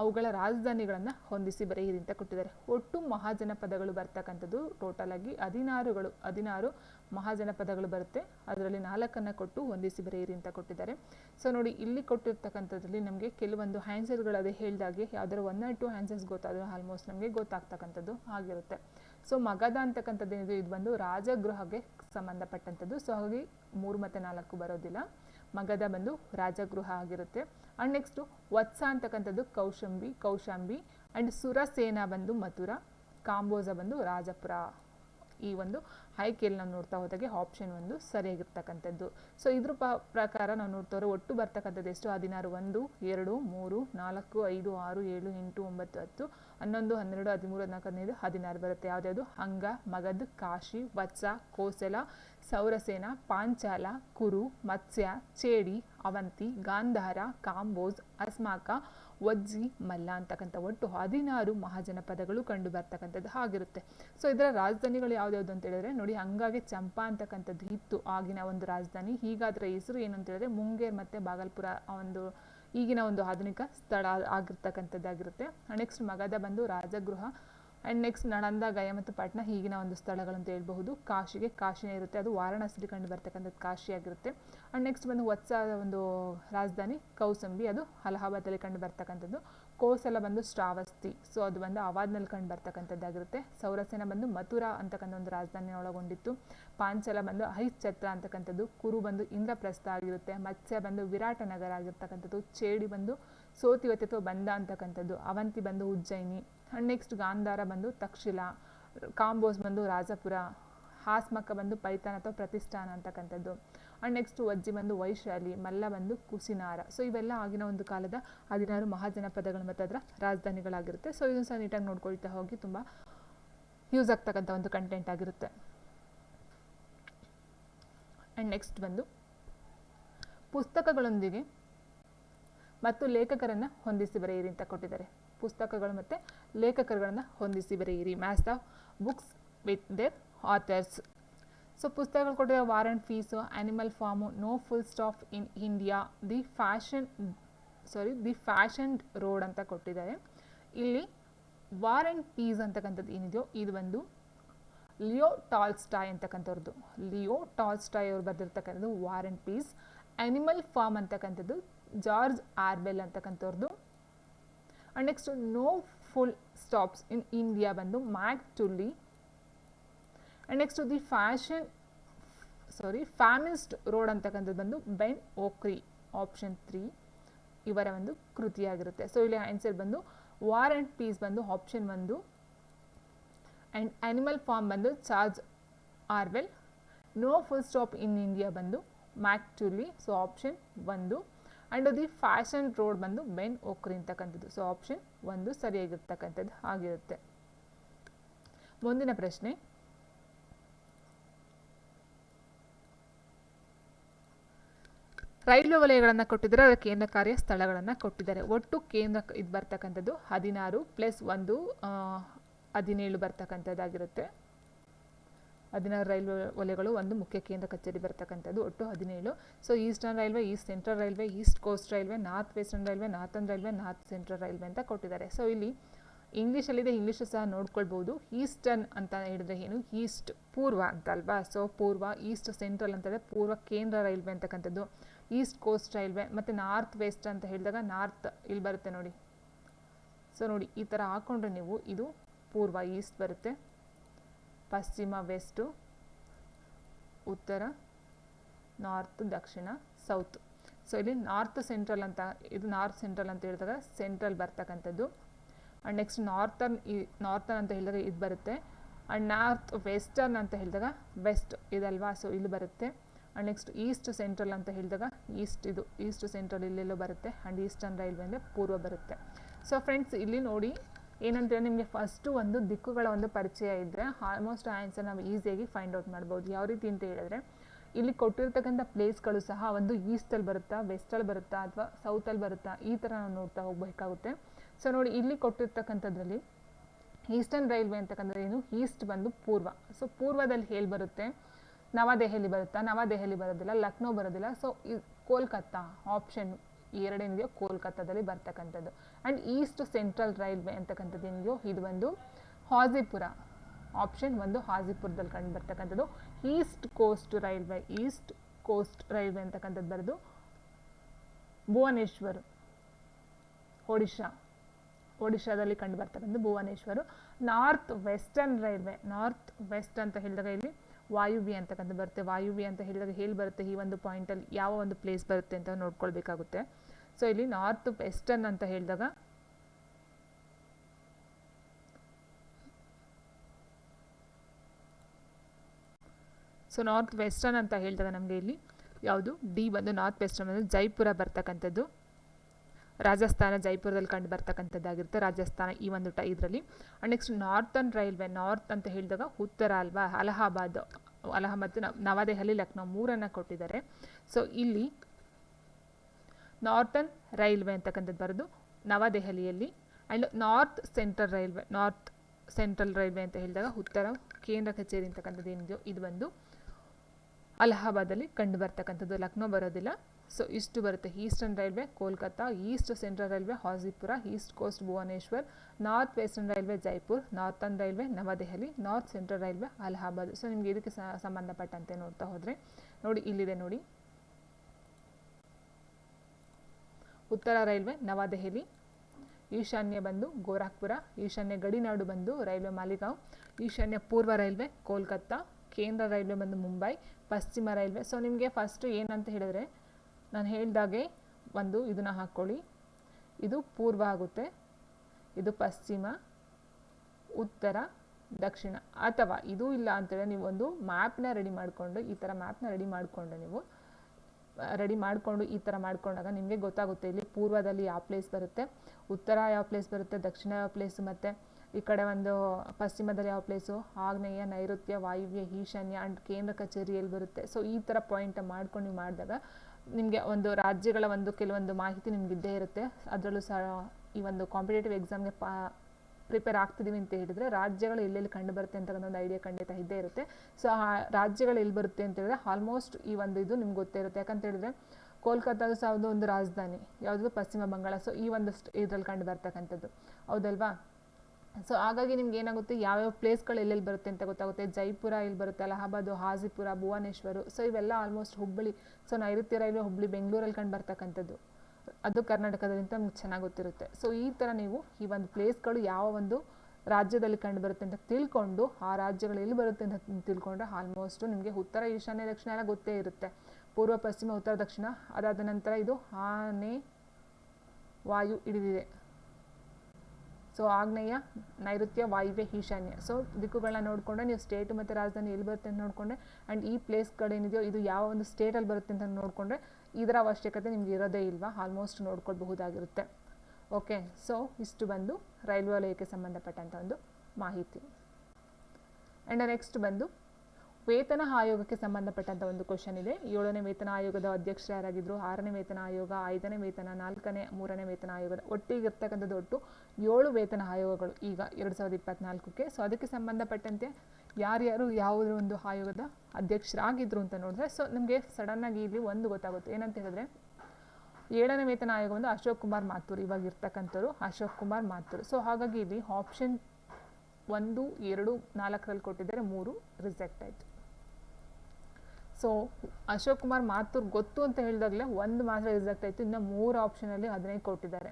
ಅವುಗಳ ರಾಜಧಾನಿಗಳನ್ನು ಹೊಂದಿಸಿ ಬರೆಯಿರಿ ಅಂತ ಕೊಟ್ಟಿದ್ದಾರೆ. ಒಟ್ಟು ಮಹಾಜನಪದಗಳು ಬರ್ತಕ್ಕಂಥದ್ದು ಟೋಟಲ್ ಆಗಿ ಹದಿನಾರುಗಳು, ಹದಿನಾರು ಮಹಾಜನಪದಗಳು ಬರುತ್ತೆ. ಅದರಲ್ಲಿ ನಾಲ್ಕನ್ನು ಕೊಟ್ಟು ಹೊಂದಿಸಿ ಬರೆಯಿರಿ ಅಂತ ಕೊಟ್ಟಿದ್ದಾರೆ. ಸೊ ನೋಡಿ, ಇಲ್ಲಿ ಕೊಟ್ಟಿರ್ತಕ್ಕಂಥದ್ರಲ್ಲಿ ನಮಗೆ ಕೆಲವೊಂದು ಆನ್ಸರ್ಗಳು ಅದೇ ಹೇಳಿದಾಗೆ ಯಾವ್ದಾದ್ರು ಒನ್ ಆರ್ ಟು ಆನ್ಸರ್ಸ್ ಗೊತ್ತಾದರೂ ಆಲ್ಮೋಸ್ಟ್ ನಮಗೆ ಗೊತ್ತಾಗ್ತಕ್ಕಂಥದ್ದು ಆಗಿರುತ್ತೆ. ಸೊ ಮಗಧ ಅಂತಕ್ಕಂಥದ್ದು ಏನಿದೆ ಇದು ಬಂದು ರಾಜಗೃಹಕ್ಕೆ ಸಂಬಂಧಪಟ್ಟಂಥದ್ದು. ಸೊ ಹಾಗಾಗಿ ಮೂರು ಮತ್ತು ನಾಲ್ಕು ಬರೋದಿಲ್ಲ. ಮಗದ ಬಂದು ರಾಜಗೃಹ ಆಗಿರುತ್ತೆ. ಆ್ಯಂಡ್ ನೆಕ್ಸ್ಟು ವತ್ಸ ಅಂತಕ್ಕಂಥದ್ದು ಕೌಶಂಬಿ ಕೌಶಾಂಬಿ ಆ್ಯಂಡ್ ಸುರಸೇನ ಬಂದು ಮಥುರಾ ಕಾಂಬೋಜ ಬಂದು ರಾಜಪುರ ಈ ಒಂದು ಆಯ್ಕೆಯಲ್ಲಿ ನಾವು ನೋಡ್ತಾ ಹೋದಾಗೆ ಆಪ್ಷನ್ ಒಂದು ಸರಿಯಾಗಿರ್ತಕ್ಕಂಥದ್ದು. ಸೊ ಇದ್ರ ಪ, ಪ್ರಕಾರ ನಾವು ನೋಡ್ತವ್ರೆ ಒಟ್ಟು ಬರ್ತಕ್ಕಂಥದ್ದು ಎಷ್ಟು? ಹದಿನಾರು, ಒಂದು, ಎರಡು, ಮೂರು, ನಾಲ್ಕು, ಐದು, ಆರು, ಏಳು, ಎಂಟು, ಒಂಬತ್ತು, ಹತ್ತು, ಹನ್ನೊಂದು, ಹನ್ನೆರಡು, ಹದಿಮೂರು, ಹದಿನಾಲ್ಕು, ಹದಿನೈದು, ಹದಿನಾರು ಬರುತ್ತೆ. ಯಾವುದ್ಯಾವುದು? ಅಂಗ ಮಗದ್, ಕಾಶಿ, ವತ್ಸ, ಕೋಸಲ, ಸೌರಸೇನ, ಪಾಂಚಾಲ, ಕುರು, ಮತ್ಸ್ಯ, ಚೇಡಿ, ಅವಂತಿ, ಗಾಂಧಾರ, ಕಾಂಬೋಜ್, ಅಸ್ಮಾಕ ವಜ್ಜಿ, ಮಲ್ಲ ಅಂತಕ್ಕಂಥ ಒಟ್ಟು ಹದಿನಾರು ಮಹಾಜನಪದಗಳು ಕಂಡು ಬರ್ತಕ್ಕಂಥದ್ದು ಆಗಿರುತ್ತೆ ಸೊ ಇದರ ರಾಜಧಾನಿಗಳು ಯಾವ್ದ್ಯಾವ್ದು ಅಂತ ಹೇಳಿದ್ರೆ, ನೋಡಿ ಹಂಗಾಗಿ ಚಂಪಾ ಅಂತಕ್ಕಂಥದ್ದು ಇತ್ತು ಆಗಿನ ಒಂದು ರಾಜಧಾನಿ. ಹೀಗಾದ್ರೆ ಹೆಸರು ಏನು ಅಂತ ಹೇಳಿದ್ರೆ, ಮುಂಗೇರ್ ಮತ್ತೆ ಬಾಗಲ್ಪುರ ಒಂದು ಈಗಿನ ಒಂದು ಆಧುನಿಕ ಸ್ಥಳ ಆಗಿರ್ತಕ್ಕಂಥದ್ದಾಗಿರುತ್ತೆ. ನೆಕ್ಸ್ಟ್ ಮಗದ ಬಂದು ರಾಜಗೃಹ. ಆ್ಯಂಡ್ ನೆಕ್ಸ್ಟ್ ನಳಂದ ಗಯ ಮತ್ತು ಪಾಟ್ನಾ ಹೀಗಿನ ಒಂದು ಸ್ಥಳಗಳು ಅಂತ ಹೇಳ್ಬಹುದು. ಕಾಶಿಗೆ ಕಾಶಿನೇ ಇರುತ್ತೆ. ಅದು ವಾರಣಾಸಿಲಿ ಕಂಡು ಬರ್ತಕ್ಕಂಥದ್ದು ಕಾಶಿಯಾಗಿರುತ್ತೆ ಆ್ಯಂಡ್ ನೆಕ್ಸ್ಟ್ ಬಂದು ವತ್ಸ ಒಂದು ರಾಜಧಾನಿ, ಕೌಸಂಬಿ. ಅದು ಅಲಹಾಬಾದಲ್ಲಿ ಕಂಡು ಬರ್ತಕ್ಕಂಥದ್ದು. ಕೋಸಲ ಬಂದು ಶ್ರಾವಸ್ತಿ. ಸೊ ಅದು ಬಂದು ಅವಾದ್ನಲ್ಲಿ ಕಂಡು ಬರ್ತಕ್ಕಂಥದ್ದಾಗಿರುತ್ತೆ ಸೌರಸೇನ ಬಂದು ಮಥುರಾ ಅಂತಕ್ಕಂಥ ಒಂದು ರಾಜಧಾನಿ ಒಳಗೊಂಡಿತ್ತು. ಪಾಂಚಲ ಬಂದು ಅಹಿಚ್ಛತ್ರ ಅಂತಕ್ಕಂಥದ್ದು. ಕುರು ಬಂದು ಇಂದ್ರಪ್ರಸ್ಥ ಆಗಿರುತ್ತೆ. ಮತ್ಸ್ಯ ಬಂದು ವಿರಾಟ ನಗರ ಆಗಿರ್ತಕ್ಕಂಥದ್ದು. ಚೇಡಿ ಬಂದು ಸೋತಿವತ್ತೆ ಅಥವಾ ಬಂದ ಅಂತಕ್ಕಂಥದ್ದು. ಅವಂತಿ ಬಂದು ಉಜ್ಜಯಿನಿ. ನೆಕ್ಸ್ಟ್ ಗಾಂಧಾರ ಬಂದು ತಕ್ಷಿಲ, ಕಾಂಬೋಸ್ ಬಂದು ರಾಜಪುರ, ಹಾಸ್ಮಕ ಬಂದು ಪೈತಾನ್ ಅಥವಾ ಪ್ರತಿಷ್ಠಾನ ಅಂತಕ್ಕಂಥದ್ದು. ಆ್ಯಂಡ್ ನೆಕ್ಸ್ಟ್ ವಜ್ಜಿ ಬಂದು ವೈಶಾಲಿ, ಮಲ್ಲ ಬಂದು ಕುಸಿನಾರ. ಸೊ ಇವೆಲ್ಲ ಆಗಿನ ಒಂದು ಕಾಲದ ಹದಿನಾರು ಮಹಾಜನಪದಗಳು ಮತ್ತು ಅದರ ರಾಜಧಾನಿಗಳಾಗಿರುತ್ತೆ. ಸೊ ಇದನ್ನು ಸಹ ನೀಟಾಗಿ ನೋಡ್ಕೊಳ್ತಾ ಹೋಗಿ ತುಂಬ ಯೂಸ್ ಆಗ್ತಕ್ಕಂಥ ಒಂದು ಕಂಟೆಂಟ್ ಆಗಿರುತ್ತೆ. ಆ್ಯಂಡ್ ನೆಕ್ಸ್ಟ್ ಬಂದು ಪುಸ್ತಕಗಳೊಂದಿಗೆ ಮತ್ತು ಲೇಖಕರನ್ನು ಹೊಂದಿಸಿ ಬರೆಯಿರಿ ಅಂತ ಕೊಟ್ಟಿದ್ದಾರೆ. ಪುಸ್ತಕಗಳು ಮತ್ತು ಲೇಖಕರುಗಳನ್ನು ಹೊಂದಿಸಿ. ಬರೆಯಿರಿ match the books with their authors. So ಪುಸ್ತಕಗಳು ಕೊಟ್ಟಿರೋ war and peace animal farm no full stop in India the fashion sorry the fashion road ಅಂತ ಕೊಟ್ಟಿದ್ದಾರೆ. ಇಲ್ಲಿ ವಾರ್ ಆ್ಯಂಡ್ ಪೀಸ್ ಅಂತಕ್ಕಂಥದ್ದು ಏನಿದೆಯೋ, ಇದು ಒಂದು ಲಿಯೋ ಟಾಲ್ಸ್ಟಾಯ್ ಅಂತಕ್ಕಂಥವ್ರದ್ದು. ಲಿಯೋ ಟಾಲ್ಸ್ಟಾಯ್ ಅವ್ರು ಬರೆದಿರ್ತಕ್ಕಂಥದ್ದು war and peace animal farm ಅಂತಕ್ಕಂಥದ್ದು ಜಾರ್ಜ್ ಆರ್ಬೆಲ್ ಅಂತಕ್ಕಂಥವ್ರದ್ದು. And next no full stops in India ಬಂದು Mark Tully and next the fashion sorry famished road ಅಂತಕ್ಕಂಥದ್ದು ಬಂದು ಬೆನ್ ಓಕ್ರಿ ಆಪ್ಷನ್ ತ್ರೀ ಇವರ ಒಂದು ಕೃತಿಯಾಗಿರುತ್ತೆ ಸೊ ಇಲ್ಲಿ ಆನ್ಸರ್ ಬಂದು ವಾರ್ ಆ್ಯಂಡ್ ಪೀಸ್ ಬಂದು ಆಪ್ಷನ್ ಒಂದು ಆ್ಯಂಡ್ ಆ್ಯನಿಮಲ್ ಫಾರ್ಮ್ ಬಂದು George Orwell no full stop in India ಬಂದು ಮ್ಯಾಕ್ ಟುಲಿ ಸೊ ಆಪ್ಷನ್ ಒಂದು ಆ್ಯಂಡ್ ದಿ ಫ್ಯಾಷನ್ ರೋಡ್ ಬಂದು ಬೆನ್ ಓಕ್ರಿ ಅಂತಕ್ಕಂಥದ್ದು. ಸೊ ಆಪ್ಷನ್ ಒಂದು ಸರಿಯಾಗಿರ್ತಕ್ಕಂಥದ್ದು ಆಗಿರುತ್ತೆ. ಮುಂದಿನ ಪ್ರಶ್ನೆ. ರೈಲ್ವೆ ವಲಯಗಳನ್ನು ಕೊಟ್ಟಿದ್ದಾರೆ ಅದರ ಕೇಂದ್ರ ಕಾರ್ಯ ಸ್ಥಳಗಳನ್ನು ಕೊಟ್ಟಿದ್ದಾರೆ. ಒಟ್ಟು ಕೇಂದ್ರ ಇದು ಬರ್ತಕ್ಕಂಥದ್ದು ಹದಿನಾರು ಪ್ಲಸ್ ಒಂದು ಹದಿನೇಳು ಬರ್ತಕ್ಕಂಥದ್ದಾಗಿರುತ್ತೆ. ಹದಿನಾರು ರೈಲ್ವೆ ವಲಯಗಳು ಒಂದು ಮುಖ್ಯ ಕೇಂದ್ರ ಕಚೇರಿ ಬರ್ತಕ್ಕಂಥದ್ದು ಒಟ್ಟು ಹದಿನೇಳು. So eastern railway east central railway east coast railway north western railway northern railway north central railway ಅಂತ ಕೊಟ್ಟಿದ್ದಾರೆ. ಸೊ ಇಲ್ಲಿ ಇಂಗ್ಲೀಷಲ್ಲಿದೆ ಇಂಗ್ಲೀಷು ಸಹ ನೋಡ್ಕೊಳ್ಬೋದು. ಈಸ್ಟರ್ನ್ ಅಂತ ಹೇಳಿದ್ರೆ ಏನು? ಈಸ್ಟ್ ಪೂರ್ವ ಅಂತ ಅಲ್ವಾ? ಸೊ ಪೂರ್ವ ಈಸ್ಟ್ ಸೆಂಟ್ರಲ್ ಅಂತಂದರೆ ಪೂರ್ವ ಕೇಂದ್ರ ರೈಲ್ವೆ ಅಂತಕ್ಕಂಥದ್ದು. ಈಸ್ಟ್ ಕೋಸ್ಟ್ ರೈಲ್ವೆ ಮತ್ತು ನಾರ್ತ್ ವೆಸ್ಟ್ ಅಂತ ಹೇಳಿದಾಗ ನಾರ್ತ್ ಇಲ್ಲಿ ಬರುತ್ತೆ ನೋಡಿ. ಸೊ ನೋಡಿ, ಈ ಥರ ಹಾಕ್ಕೊಂಡ್ರೆ ನೀವು ಇದು ಪೂರ್ವ ಈಸ್ಟ್ ಬರುತ್ತೆ. ಪಶ್ಚಿಮ, ವೆಸ್ಟು, ಉತ್ತರ, ನಾರ್ತ್, ದಕ್ಷಿಣ, ಸೌತ್. ಸೊ ಇಲ್ಲಿ ನಾರ್ತ್ ಸೆಂಟ್ರಲ್ ಅಂತ, ಇದು ನಾರ್ತ್ ಸೆಂಟ್ರಲ್ ಅಂತ ಹೇಳಿದಾಗ ಸೆಂಟ್ರಲ್ ಬರ್ತಕ್ಕಂಥದ್ದು. ಆ್ಯಂಡ್ ನೆಕ್ಸ್ಟ್ ನಾರ್ತರ್ನ್ ಈ ನಾರ್ತರ್ನ್ ಅಂತ ಹೇಳಿದಾಗ ಇದು ಬರುತ್ತೆ. ಆ್ಯಂಡ್ ನಾರ್ತ್ ವೆಸ್ಟರ್ನ್ ಅಂತ ಹೇಳಿದಾಗ ವೆಸ್ಟ್ ಇದಲ್ವಾ? ಸೊ ಇಲ್ಲಿ ಬರುತ್ತೆ. ಆ್ಯಂಡ್ ನೆಕ್ಸ್ಟ್ ಈಸ್ಟ್ ಸೆಂಟ್ರಲ್ ಅಂತ ಹೇಳಿದಾಗ ಈಸ್ಟ್ ಇದು ಈಸ್ಟ್ ಸೆಂಟ್ರಲ್ ಇಲ್ಲೆಲ್ಲೋ ಬರುತ್ತೆ. ಆ್ಯಂಡ್ ಈಸ್ಟರ್ನ್ ರೈಲ್ವೆ ಅಂದರೆ ಪೂರ್ವ ಬರುತ್ತೆ. ಸೊ ಫ್ರೆಂಡ್ಸ್ ಇಲ್ಲಿ ನೋಡಿ ಏನಂತೇಳಿ ನಿಮಗೆ ಫಸ್ಟು ಒಂದು ದಿಕ್ಕುಗಳ ಒಂದು ಪರಿಚಯ ಇದ್ದರೆ ಆಲ್ಮೋಸ್ಟ್ ಆನ್ಸರ್ ನಾವು ಈಸಿಯಾಗಿ ಫೈಂಡ್ ಔಟ್ ಮಾಡ್ಬೋದು. ಯಾವ ರೀತಿ ಅಂತ ಹೇಳಿದ್ರೆ, ಇಲ್ಲಿ ಕೊಟ್ಟಿರ್ತಕ್ಕಂಥ ಪ್ಲೇಸ್ಗಳು ಸಹ ಒಂದು ಈಸ್ಟಲ್ಲಿ ಬರುತ್ತಾ ವೆಸ್ಟಲ್ಲಿ ಬರುತ್ತಾ ಅಥವಾ ಸೌತಲ್ಲಿ ಬರುತ್ತಾ, ಈ ಥರ ನಾವು ನೋಡ್ತಾ ಹೋಗಬೇಕಾಗುತ್ತೆ. ಸೊ ನೋಡಿ, ಇಲ್ಲಿ ಕೊಟ್ಟಿರ್ತಕ್ಕಂಥದ್ರಲ್ಲಿ ಈಸ್ಟರ್ನ್ ರೈಲ್ವೆ ಅಂತಕ್ಕಂಥದ್ದು ಏನು? ಈಸ್ಟ್ ಬಂದು ಪೂರ್ವ. ಸೊ ಪೂರ್ವದಲ್ಲಿ ಹೇಳಿ ಬರುತ್ತೆ, ನವದೆಹಲಿ ಬರುತ್ತಾ? ನವದೆಹಲಿ ಬರೋದಿಲ್ಲ, ಲಕ್ನೋ ಬರೋದಿಲ್ಲ. ಸೊ ಈ ಕೋಲ್ಕತ್ತಾ ಆಪ್ಷನ್ ಎರಡೇನಿದೆಯೋ ಕೋಲ್ಕತ್ತಾದಲ್ಲಿ ಬರ್ತಕ್ಕಂಥದ್ದು. ಆ್ಯಂಡ್ ಈಸ್ಟ್ ಸೆಂಟ್ರಲ್ ರೈಲ್ವೆ ಅಂತಕ್ಕಂಥದ್ದು ಏನಿದೆಯೋ ಇದು ಒಂದು ಹಾಜಿಪುರ ಆಪ್ಷನ್ ಒಂದು ಹಾಜಿಪುರದಲ್ಲಿ ಕಂಡು ಬರ್ತಕ್ಕಂಥದ್ದು east coast railway east coast railway ಅಂತಕ್ಕಂಥದ್ದು ಬರೆದು ಭುವನೇಶ್ವರ್, ಒಡಿಶಾ. ಒಡಿಶಾದಲ್ಲಿ ಕಂಡು ಬರ್ತಕ್ಕಂಥ Bhubaneswar. North western railway north west ಅಂತ ಹೇಳಿದಾಗ ಇಲ್ಲಿ ವಾಯುವ್ಯ ಅಂತಕ್ಕಂಥ ಬರುತ್ತೆ. ವಾಯುವ್ಯ ಅಂತ ಹೇಳಿದಾಗ ಹೇಳಿ ಬರುತ್ತೆ. ಈ ಒಂದು ಪಾಯಿಂಟಲ್ಲಿ ಯಾವ ಒಂದು ಪ್ಲೇಸ್ ಬರುತ್ತೆ ಅಂತ ನೋಡ್ಕೊಳ್ಬೇಕಾಗುತ್ತೆ. ಸೊ ಇಲ್ಲಿ ನಾರ್ತ್ ವೆಸ್ಟರ್ನ್ ಅಂತ ಹೇಳಿದಾಗ ಸೊ ನಾರ್ತ್ ವೆಸ್ಟರ್ನ್ ಅಂತ ಹೇಳಿದಾಗ ನಮಗೆ ಇಲ್ಲಿ ಯಾವುದು? ಡಿ ಬಂದು ನಾರ್ತ್ ವೆಸ್ಟರ್ನ್ ಅಂದರೆ ಜೈಪುರ ಬರ್ತಕ್ಕಂಥದ್ದು. ರಾಜಸ್ಥಾನ ಜೈಪುರದಲ್ಲಿ ಕಂಡು ಬರ್ತಕ್ಕಂಥದ್ದಾಗಿರುತ್ತೆ. ರಾಜಸ್ಥಾನ ಈ ಒಂದು ಟ ಇದರಲ್ಲಿ. And next northern railway north ಅಂತ ಹೇಳಿದಾಗ ಉತ್ತರ ಅಲ್ವಾ? ಅಲಹಾಬಾದ್ ಅಲಹಾಬಾದ್ ನವದೆಹಲಿ, ಲಕ್ನೋ ಮೂರನ್ನು ಕೊಟ್ಟಿದ್ದಾರೆ. ಸೊ ಇಲ್ಲಿ ನಾರ್ತನ್ ರೈಲ್ವೆ ಅಂತಕ್ಕಂಥದ್ದು ಬರೋದು ನವದೆಹಲಿಯಲ್ಲಿ. And north central railway north central railway ಅಂತ ಹೇಳಿದಾಗ ಉತ್ತರ ಕೇಂದ್ರ ಕಚೇರಿ ಅಂತಕ್ಕಂಥದ್ದು ಏನಿದೆಯೋ ಇದು ಬಂದು ಅಲಹಾಬಾದಲ್ಲಿ ಕಂಡು ಬರ್ತಕ್ಕಂಥದ್ದು. ಲಕ್ನೋ ಬರೋದಿಲ್ಲ. ಸೊ ಇಷ್ಟು ಬರುತ್ತೆ. Eastern railway Kolkata east central railway Hajipur east coast Bhubaneswar north western railway Jaipur northern railway New Delhi north central railway Allahabad so ನಿಮಗೆ ಇದಕ್ಕೆ ಸಂಬಂಧಪಟ್ಟಂತೆ ನೋಡ್ತಾ ಹೋದರೆ ನೋಡಿ, ಇಲ್ಲಿದೆ ನೋಡಿ. ಉತ್ತರ ರೈಲ್ವೆ ನವದೆಹಲಿ. ಈಶಾನ್ಯ ಬಂದು ಗೋರಖ್ಪುರ, ಈಶಾನ್ಯ ಗಡಿನಾಡು ಬಂದು ರೈಲ್ವೆ ಮಾಲಿಗಾಂವ್, ಈಶಾನ್ಯ ಪೂರ್ವ ರೈಲ್ವೆ ಕೋಲ್ಕತ್ತಾ, ಕೇಂದ್ರ ರೈಲ್ವೆ ಬಂದು ಮುಂಬೈ, ಪಶ್ಚಿಮ ರೈಲ್ವೆ. ಸೊ ನಿಮಗೆ ಫಸ್ಟು ಏನಂತ ಹೇಳಿದ್ರೆ, ನಾನು ಹೇಳಿದಾಗೆ ಒಂದು ಇದನ್ನು ಹಾಕ್ಕೊಳ್ಳಿ ಇದು ಪೂರ್ವ ಆಗುತ್ತೆ, ಇದು ಪಶ್ಚಿಮ, ಉತ್ತರ, ದಕ್ಷಿಣ. ಅಥವಾ ಇದು ಇಲ್ಲ ಅಂತೇಳಿ ನೀವು ಒಂದು ಮ್ಯಾಪ್ನ ರೆಡಿ ಮಾಡಿಕೊಂಡು, ಈ ಥರ ಮ್ಯಾಪ್ನ ರೆಡಿ ಮಾಡಿಕೊಂಡು ನೀವು ರೆಡಿ ಮಾಡಿಕೊಂಡು ಈ ಥರ ಮಾಡಿಕೊಂಡಾಗ ನಿಮಗೆ ಗೊತ್ತಾಗುತ್ತೆ ಇಲ್ಲಿ ಪೂರ್ವದಲ್ಲಿ ಯಾವ ಪ್ಲೇಸ್ ಬರುತ್ತೆ, ಉತ್ತರ ಯಾವ ಪ್ಲೇಸ್ ಬರುತ್ತೆ, ದಕ್ಷಿಣ ಯಾವ ಪ್ಲೇಸ್ ಮತ್ತು ಈ ಕಡೆ ಒಂದು ಪಶ್ಚಿಮದಲ್ಲಿ ಯಾವ ಪ್ಲೇಸು ಆಗ್ನೇಯ, ನೈಋತ್ಯ, ವಾಯುವ್ಯ, ಈಶಾನ್ಯ ಆ್ಯಂಡ್ ಕೇಂದ್ರ ಕಚೇರಿ ಎಲ್ಲಿ ಬರುತ್ತೆ. ಸೊ ಈ ಥರ ಪಾಯಿಂಟ್ ಮಾಡ್ಕೊಂಡು ನೀವು ಮಾಡಿದಾಗ ನಿಮಗೆ ಒಂದು ರಾಜ್ಯಗಳ ಒಂದು ಕೆಲವೊಂದು ಮಾಹಿತಿ ನಿಮ್ಗೆ ಇದ್ದೇ ಇರುತ್ತೆ. ಅದರಲ್ಲೂ ಸಹ ಈ ಒಂದು ಕಾಂಪಿಟೇಟಿವ್ ಎಕ್ಸಾಮ್ಗೆ ಪಾ ಪ್ರಿಪೇರ್ ಆಗ್ತಿದ್ದೀವಿ ಅಂತ ಹೇಳಿದರೆ ರಾಜ್ಯಗಳು ಎಲ್ಲೆಲ್ಲಿ ಕಂಡು ಬರುತ್ತೆ ಅಂತ ಒಂದು ಐಡಿಯಾ ಖಂಡಿತ ಇದ್ದೇ ಇರುತ್ತೆ. ಸೊ ಆ ರಾಜ್ಯಗಳು ಎಲ್ಲಿ ಬರುತ್ತೆ ಅಂತ ಹೇಳಿದ್ರೆ ಆಲ್ಮೋಸ್ಟ್ ಈ ಒಂದು ಇದು ನಿಮ್ಗೆ ಗೊತ್ತೇ ಇರುತ್ತೆ. ಯಾಕಂತ ಹೇಳಿದ್ರೆ ಕೋಲ್ಕತ್ತಾದ ಸಹ ಒಂದು ರಾಜಧಾನಿ ಯಾವುದು ಪಶ್ಚಿಮ ಬಂಗಾಳ. ಸೊ ಈ ಒಂದು ಇದರಲ್ಲಿ ಕಂಡು ಬರ್ತಕ್ಕಂಥದ್ದು. ಹೌದಲ್ವಾ? ಸೊ ಹಾಗಾಗಿ ನಿಮ್ಗೆ ಏನಾಗುತ್ತೆ? ಯಾವ್ಯಾವ ಪ್ಲೇಸ್ಗಳು ಎಲ್ಲೆಲ್ಲಿ ಬರುತ್ತೆ ಅಂತ ಗೊತ್ತಾಗುತ್ತೆ. ಜೈಪುರ ಇಲ್ಲಿ ಬರುತ್ತೆ? ಅಲಹಾಬಾದು, ಹಾಜಿಪುರ, ಭುವನೇಶ್ವರು. ಸೊ ಇವೆಲ್ಲ ಆಲ್ಮೋಸ್ಟ್ ಹುಬ್ಬಳ್ಳಿ. ಸೊ ನೈಋತ್ಯ ರೈಲ್ವೆ ಹುಬ್ಬಳ್ಳಿ ಬೆಂಗಳೂರಲ್ಲಿ ಕಂಡು ಬರ್ತಕ್ಕಂಥದ್ದು. ಅದು ಕರ್ನಾಟಕದಲ್ಲಿ ನಮ್ಗೆ ಚೆನ್ನಾಗಿ ಗೊತ್ತಿರುತ್ತೆ. ಸೊ ಈ ಥರ ನೀವು ಈ ಒಂದು ಪ್ಲೇಸ್ಗಳು ಯಾವ ಒಂದು ರಾಜ್ಯದಲ್ಲಿ ಕಂಡು ಬರುತ್ತೆ ಅಂತ ತಿಳ್ಕೊಂಡು, ಆ ರಾಜ್ಯಗಳು ಎಲ್ಲಿ ಬರುತ್ತೆ ಅಂತ ತಿಳ್ಕೊಂಡ್ರೆ ಆಲ್ಮೋಸ್ಟು ನಿಮಗೆ ಉತ್ತರ ಈಶಾನ್ಯ, ದಕ್ಷಿಣ ಎಲ್ಲ ಗೊತ್ತೇ ಇರುತ್ತೆ. ಪೂರ್ವ, ಪಶ್ಚಿಮ, ಉತ್ತರ, ದಕ್ಷಿಣ, ಅದಾದ ನಂತರ ಇದು ಆನೆ, ವಾಯು ಹಿಡಿದಿದೆ. ಸೊ ಆಗ್ನೇಯ ನೈಋತ್ಯ ವಾಯುವ್ಯ ಈಶಾನ್ಯ. ಸೊ ದಿಕ್ಕುಗಳನ್ನ ನೋಡಿಕೊಂಡ್ರೆ ನೀವು ಸ್ಟೇಟ್ ಮತ್ತು ರಾಜಧಾನಿ ಎಲ್ಲಿ ಬರುತ್ತೆ ಅಂತ ನೋಡಿಕೊಂಡ್ರೆ ಆ್ಯಂಡ್ ಈ ಪ್ಲೇಸ್ಗಳೇನಿದೆಯೋ ಇದು ಯಾವ ಒಂದು ಸ್ಟೇಟಲ್ಲಿ ಬರುತ್ತೆ ಅಂತ ನೋಡಿಕೊಂಡ್ರೆ ಇದರ ಅವಶ್ಯಕತೆ ನಿಮ್ಗೆ ಇರೋದೇ ಇಲ್ವಾ? ಆಲ್ಮೋಸ್ಟ್ ನೋಡ್ಕೊಳ್ಬಹುದಾಗಿರುತ್ತೆ. ಓಕೆ ಸೊ ಇಷ್ಟು ಬಂದು ರೈಲ್ವೆ ವಲಯಕ್ಕೆ ಸಂಬಂಧಪಟ್ಟಂಥ ಒಂದು ಮಾಹಿತಿ. ಆ್ಯಂಡ್ ನೆಕ್ಸ್ಟ್ ಬಂದು ವೇತನ ಆಯೋಗಕ್ಕೆ ಸಂಬಂಧಪಟ್ಟಂಥ ಒಂದು ಕ್ವಶನ್ ಇದೆ. ಏಳನೇ ವೇತನ ಆಯೋಗದ ಅಧ್ಯಕ್ಷರು ಯಾರಾಗಿದ್ದರು ಆರನೇ ವೇತನ ಆಯೋಗ, ಐದನೇ ವೇತನ, ನಾಲ್ಕನೇ, ಮೂರನೇ ವೇತನ ಆಯೋಗದ ಒಟ್ಟಿಗೆ ಇರ್ತಕ್ಕಂಥದ್ದು ಒಟ್ಟು ಏಳು ವೇತನ ಆಯೋಗಗಳು ಈಗ ಎರಡು ಸಾವಿರದ ಇಪ್ಪತ್ನಾಲ್ಕಕ್ಕೆ. ಸೊ ಅದಕ್ಕೆ ಸಂಬಂಧಪಟ್ಟಂತೆ ಯಾರ್ಯಾರು ಯಾವುದೇ ಒಂದು ಆಯೋಗದ ಅಧ್ಯಕ್ಷರಾಗಿದ್ದರು ಅಂತ ನೋಡಿದ್ರೆ ಸೊ ನಮಗೆ ಸಡನ್ನಾಗಿ ಇಲ್ಲಿ ಒಂದು ಗೊತ್ತಾಗುತ್ತೆ. ಏನಂತ ಹೇಳಿದ್ರೆ, ಏಳನೇ ವೇತನ ಆಯೋಗ ಒಂದು ಅಶೋಕ್ ಕುಮಾರ್ ಮಾಥೂರ್ ಇವಾಗ ಇರ್ತಕ್ಕಂಥವ್ರು ಅಶೋಕ್ ಕುಮಾರ್ ಮಾಥೂರ್ ಸೊ ಹಾಗಾಗಿ ಇಲ್ಲಿ ಆಪ್ಷನ್ ಒಂದು, ಎರಡು, ನಾಲ್ಕರಲ್ಲಿ ಕೊಟ್ಟಿದ್ದಾರೆ, ಮೂರು ರಿಜೆಕ್ಟ್ ಆಯಿತು. ಸೊ ಅಶೋಕ್ ಕುಮಾರ್ ಮಾತೂರ್ ಗೊತ್ತು ಅಂತ ಹೇಳಿದಾಗಲೇ ಒಂದು ಮಾತ್ರ ಯೂಸ್ ಆಯಿತು. ಇನ್ನು ಮೂರು ಆಪ್ಷನಲ್ಲಿ ಹದಿನೈದು ಕೊಟ್ಟಿದ್ದಾರೆ.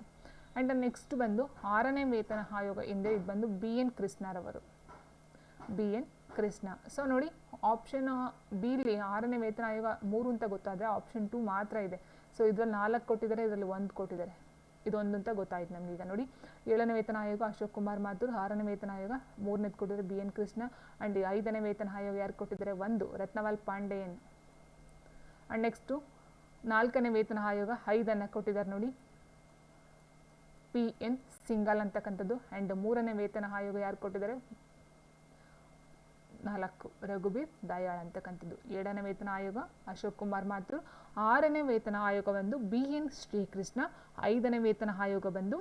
ಆ್ಯಂಡ್ ನೆಕ್ಸ್ಟ್ ಬಂದು ಆರನೇ ವೇತನ ಆಯೋಗ ಹಿಂದೆ ಇದು ಬಂದು ಬಿ ಎನ್ ಕೃಷ್ಣರವರು ಬಿ ಎನ್ ಕೃಷ್ಣ ಸೊ ನೋಡಿ ಆಪ್ಷನ್ ಬಿಲಿ ಆರನೇ ವೇತನ ಆಯೋಗ ಮೂರು ಅಂತ ಗೊತ್ತಾದರೆ ಆಪ್ಷನ್ ಟು ಮಾತ್ರ ಇದೆ. ಸೊ ಇದರಲ್ಲಿ ನಾಲ್ಕು ಕೊಟ್ಟಿದ್ದಾರೆ, ಇದರಲ್ಲಿ ಒಂದು ಕೊಟ್ಟಿದ್ದಾರೆ. ಇದೊಂದು ಅಂತ ಗೊತ್ತಾಯ್ತು ನಮ್ಗೆ ಈಗ. ನೋಡಿ, ಏಳನೇ ವೇತನ ಆಯೋಗ ಅಶೋಕ್ ಕುಮಾರ್ ಮಾಥೂರ್, ಆರನೇ ವೇತನ ಆಯೋಗ ಮೂರನೇದು ಕೊಟ್ಟಿದ್ದಾರೆ ಬಿ ಎನ್ ಕೃಷ್ಣ ಆ್ಯಂಡ್ ಐದನೇ ವೇತನ ಆಯೋಗ ಯಾರು ಕೊಟ್ಟಿದ್ದಾರೆ? ಒಂದು, ರತ್ನವಾಲ್ ಪಾಂಡೆಯನ್. ಆ್ಯಂಡ್ ನೆಕ್ಸ್ಟು ನಾಲ್ಕನೇ ವೇತನ ಆಯೋಗ ಐದನ್ನು ಕೊಟ್ಟಿದ್ದಾರೆ ನೋಡಿ. ಪಿ ಎನ್ ಸಿಂಗಲ್ ಅಂತಕ್ಕಂಥದ್ದು. ಆ್ಯಂಡ್ ಮೂರನೇ ವೇತನ ಆಯೋಗ ಯಾರು ಕೊಟ್ಟಿದ್ದಾರೆ? ನಾಲ್ಕು ರಘುಬೀರ್ ದಯಾಳ್ ಅಂತಕ್ಕಂಥದ್ದು ಏಳನೇ ವೇತನ ಆಯೋಗ ಅಶೋಕ್ ಕುಮಾರ್ ಮಾತ್ರ ಆರನೇ ವೇತನ ಆಯೋಗ ಬಂದು ಬಿ ಎನ್ ಶ್ರೀಕೃಷ್ಣ. ಐದನೇ ವೇತನ ಆಯೋಗ ಬಂದು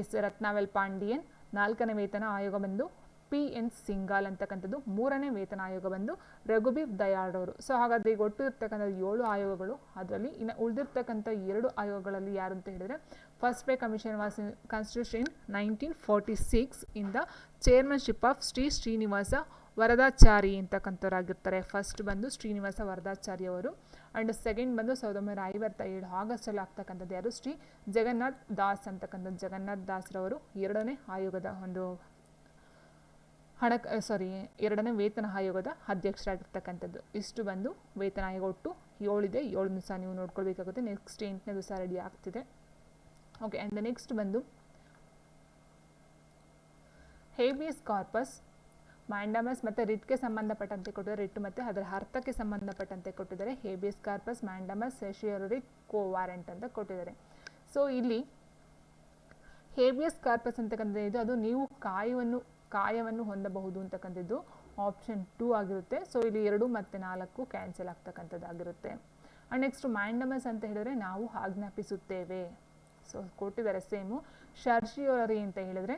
ಎಸ್ ರತ್ನಾವೆಲ್ ಪಾಂಡಿಯನ್. ನಾಲ್ಕನೇ ವೇತನ ಆಯೋಗ ಬಂದು ಪಿ ಎನ್ ಸಿಂಗಾಲ್ ಅಂತಕ್ಕಂಥದ್ದು ಮೂರನೇ ವೇತನ ಆಯೋಗ ಬಂದು ರಘುಬೀರ್ ದಯಾಳ್ ಅವರು ಸೊ, ಹಾಗಾದ್ರೆ ಈಗ ಒಟ್ಟು ಇರ್ತಕ್ಕಂಥ ಏಳು ಆಯೋಗಗಳು ಅದರಲ್ಲಿ ಇನ್ನು ಉಳಿದಿರ್ತಕ್ಕಂಥ ಎರಡು ಆಯೋಗಗಳಲ್ಲಿ ಯಾರು ಅಂತ ಹೇಳಿದ್ರೆ, first pay commission was constitution nineteen forty six ಇಂದ ಚೇರ್ಮನ್ಶಿಪ್ ಆಫ್ ಶ್ರೀ ಶ್ರೀನಿವಾಸ ವರದಾಚಾರಿ ಅಂತಕ್ಕಂಥವ್ರಾಗಿರ್ತಾರೆ. ಫಸ್ಟ್ ಬಂದು ಶ್ರೀನಿವಾಸ ವರದಾಚಾರಿ ಅವರು ಆ್ಯಂಡ್ ಸೆಕೆಂಡ್ ಬಂದು ಸಾವಿರದ ಒಂಬೈನೂರ ಐವತ್ತ ಏಳು ಆಗಸ್ಟಲ್ಲಿ ಆಗ್ತಕ್ಕಂಥದ್ದು ಯಾರು? ಶ್ರೀ ಜಗನ್ನಾಥ್ ದಾಸ್ ಅಂತಕ್ಕಂಥದ್ದು. ಜಗನ್ನಾಥ್ ದಾಸ್ರವರು ಎರಡನೇ ಆಯೋಗದ ಒಂದು ಹಣ ಸಾರಿ ಎರಡನೇ ವೇತನ ಆಯೋಗದ ಅಧ್ಯಕ್ಷರಾಗಿರ್ತಕ್ಕಂಥದ್ದು. ಇಷ್ಟು ಬಂದು ವೇತನ ಆಯೋಗ ಒಟ್ಟು ಏಳಿದೆ. ಏಳು ದಿವಸ ನೀವು ನೋಡ್ಕೊಳ್ಬೇಕಾಗುತ್ತೆ. ನೆಕ್ಸ್ಟ್ ಎಂಟನೇ ದಿವಸ ರೆಡಿ ಆಗ್ತಿದೆ. ಓಕೆ ಆ್ಯಂಡ್ ನೆಕ್ಸ್ಟ್ ಬಂದು ಹೇಬಿಯಸ್ ಕಾರ್ಪಸ್ ಮ್ಯಾಂಡಮಸ್ ಮತ್ತು ರಿಟ್ಗೆ ಸಂಬಂಧಪಟ್ಟಂತೆ ಕೊಟ್ಟಿದ್ದಾರೆ. ರಿಟ್ ಮತ್ತು ಅದರ ಅರ್ಥಕ್ಕೆ ಸಂಬಂಧಪಟ್ಟಂತೆ ಕೊಟ್ಟಿದ್ದಾರೆ. Habeas, corpus, mandamus certiorari quo warranto ಅಂತ ಕೊಟ್ಟಿದ್ದಾರೆ. ಸೊ ಇಲ್ಲಿ ಹೇಬಿಯಸ್, ಕಾರ್ಪಸ್ ಅಂತಕ್ಕಂಥದ್ದು ಇದು ಅದು ನೀವು ಕಾಯವನ್ನು ಕಾಯವನ್ನು ಹೊಂದಬಹುದು ಅಂತಕ್ಕಂಥದ್ದು ಆಪ್ಷನ್ ಟೂ ಆಗಿರುತ್ತೆ. ಸೊ ಇಲ್ಲಿ ಎರಡು ಮತ್ತು ನಾಲ್ಕು ಕ್ಯಾನ್ಸಲ್ ಆಗ್ತಕ್ಕಂಥದ್ದಾಗಿರುತ್ತೆ. ಆ್ಯಂಡ್ ನೆಕ್ಸ್ಟ್ ಮ್ಯಾಂಡಮಸ್ ಅಂತ ಹೇಳಿದ್ರೆ ನಾವು ಆಜ್ಞಾಪಿಸುತ್ತೇವೆ. ಸೊ ಕೊಟ್ಟಿದ್ದಾರೆ ಸೇಮು ಶರ್ಷಿಯೋರರಿ ಅಂತ ಹೇಳಿದ್ರೆ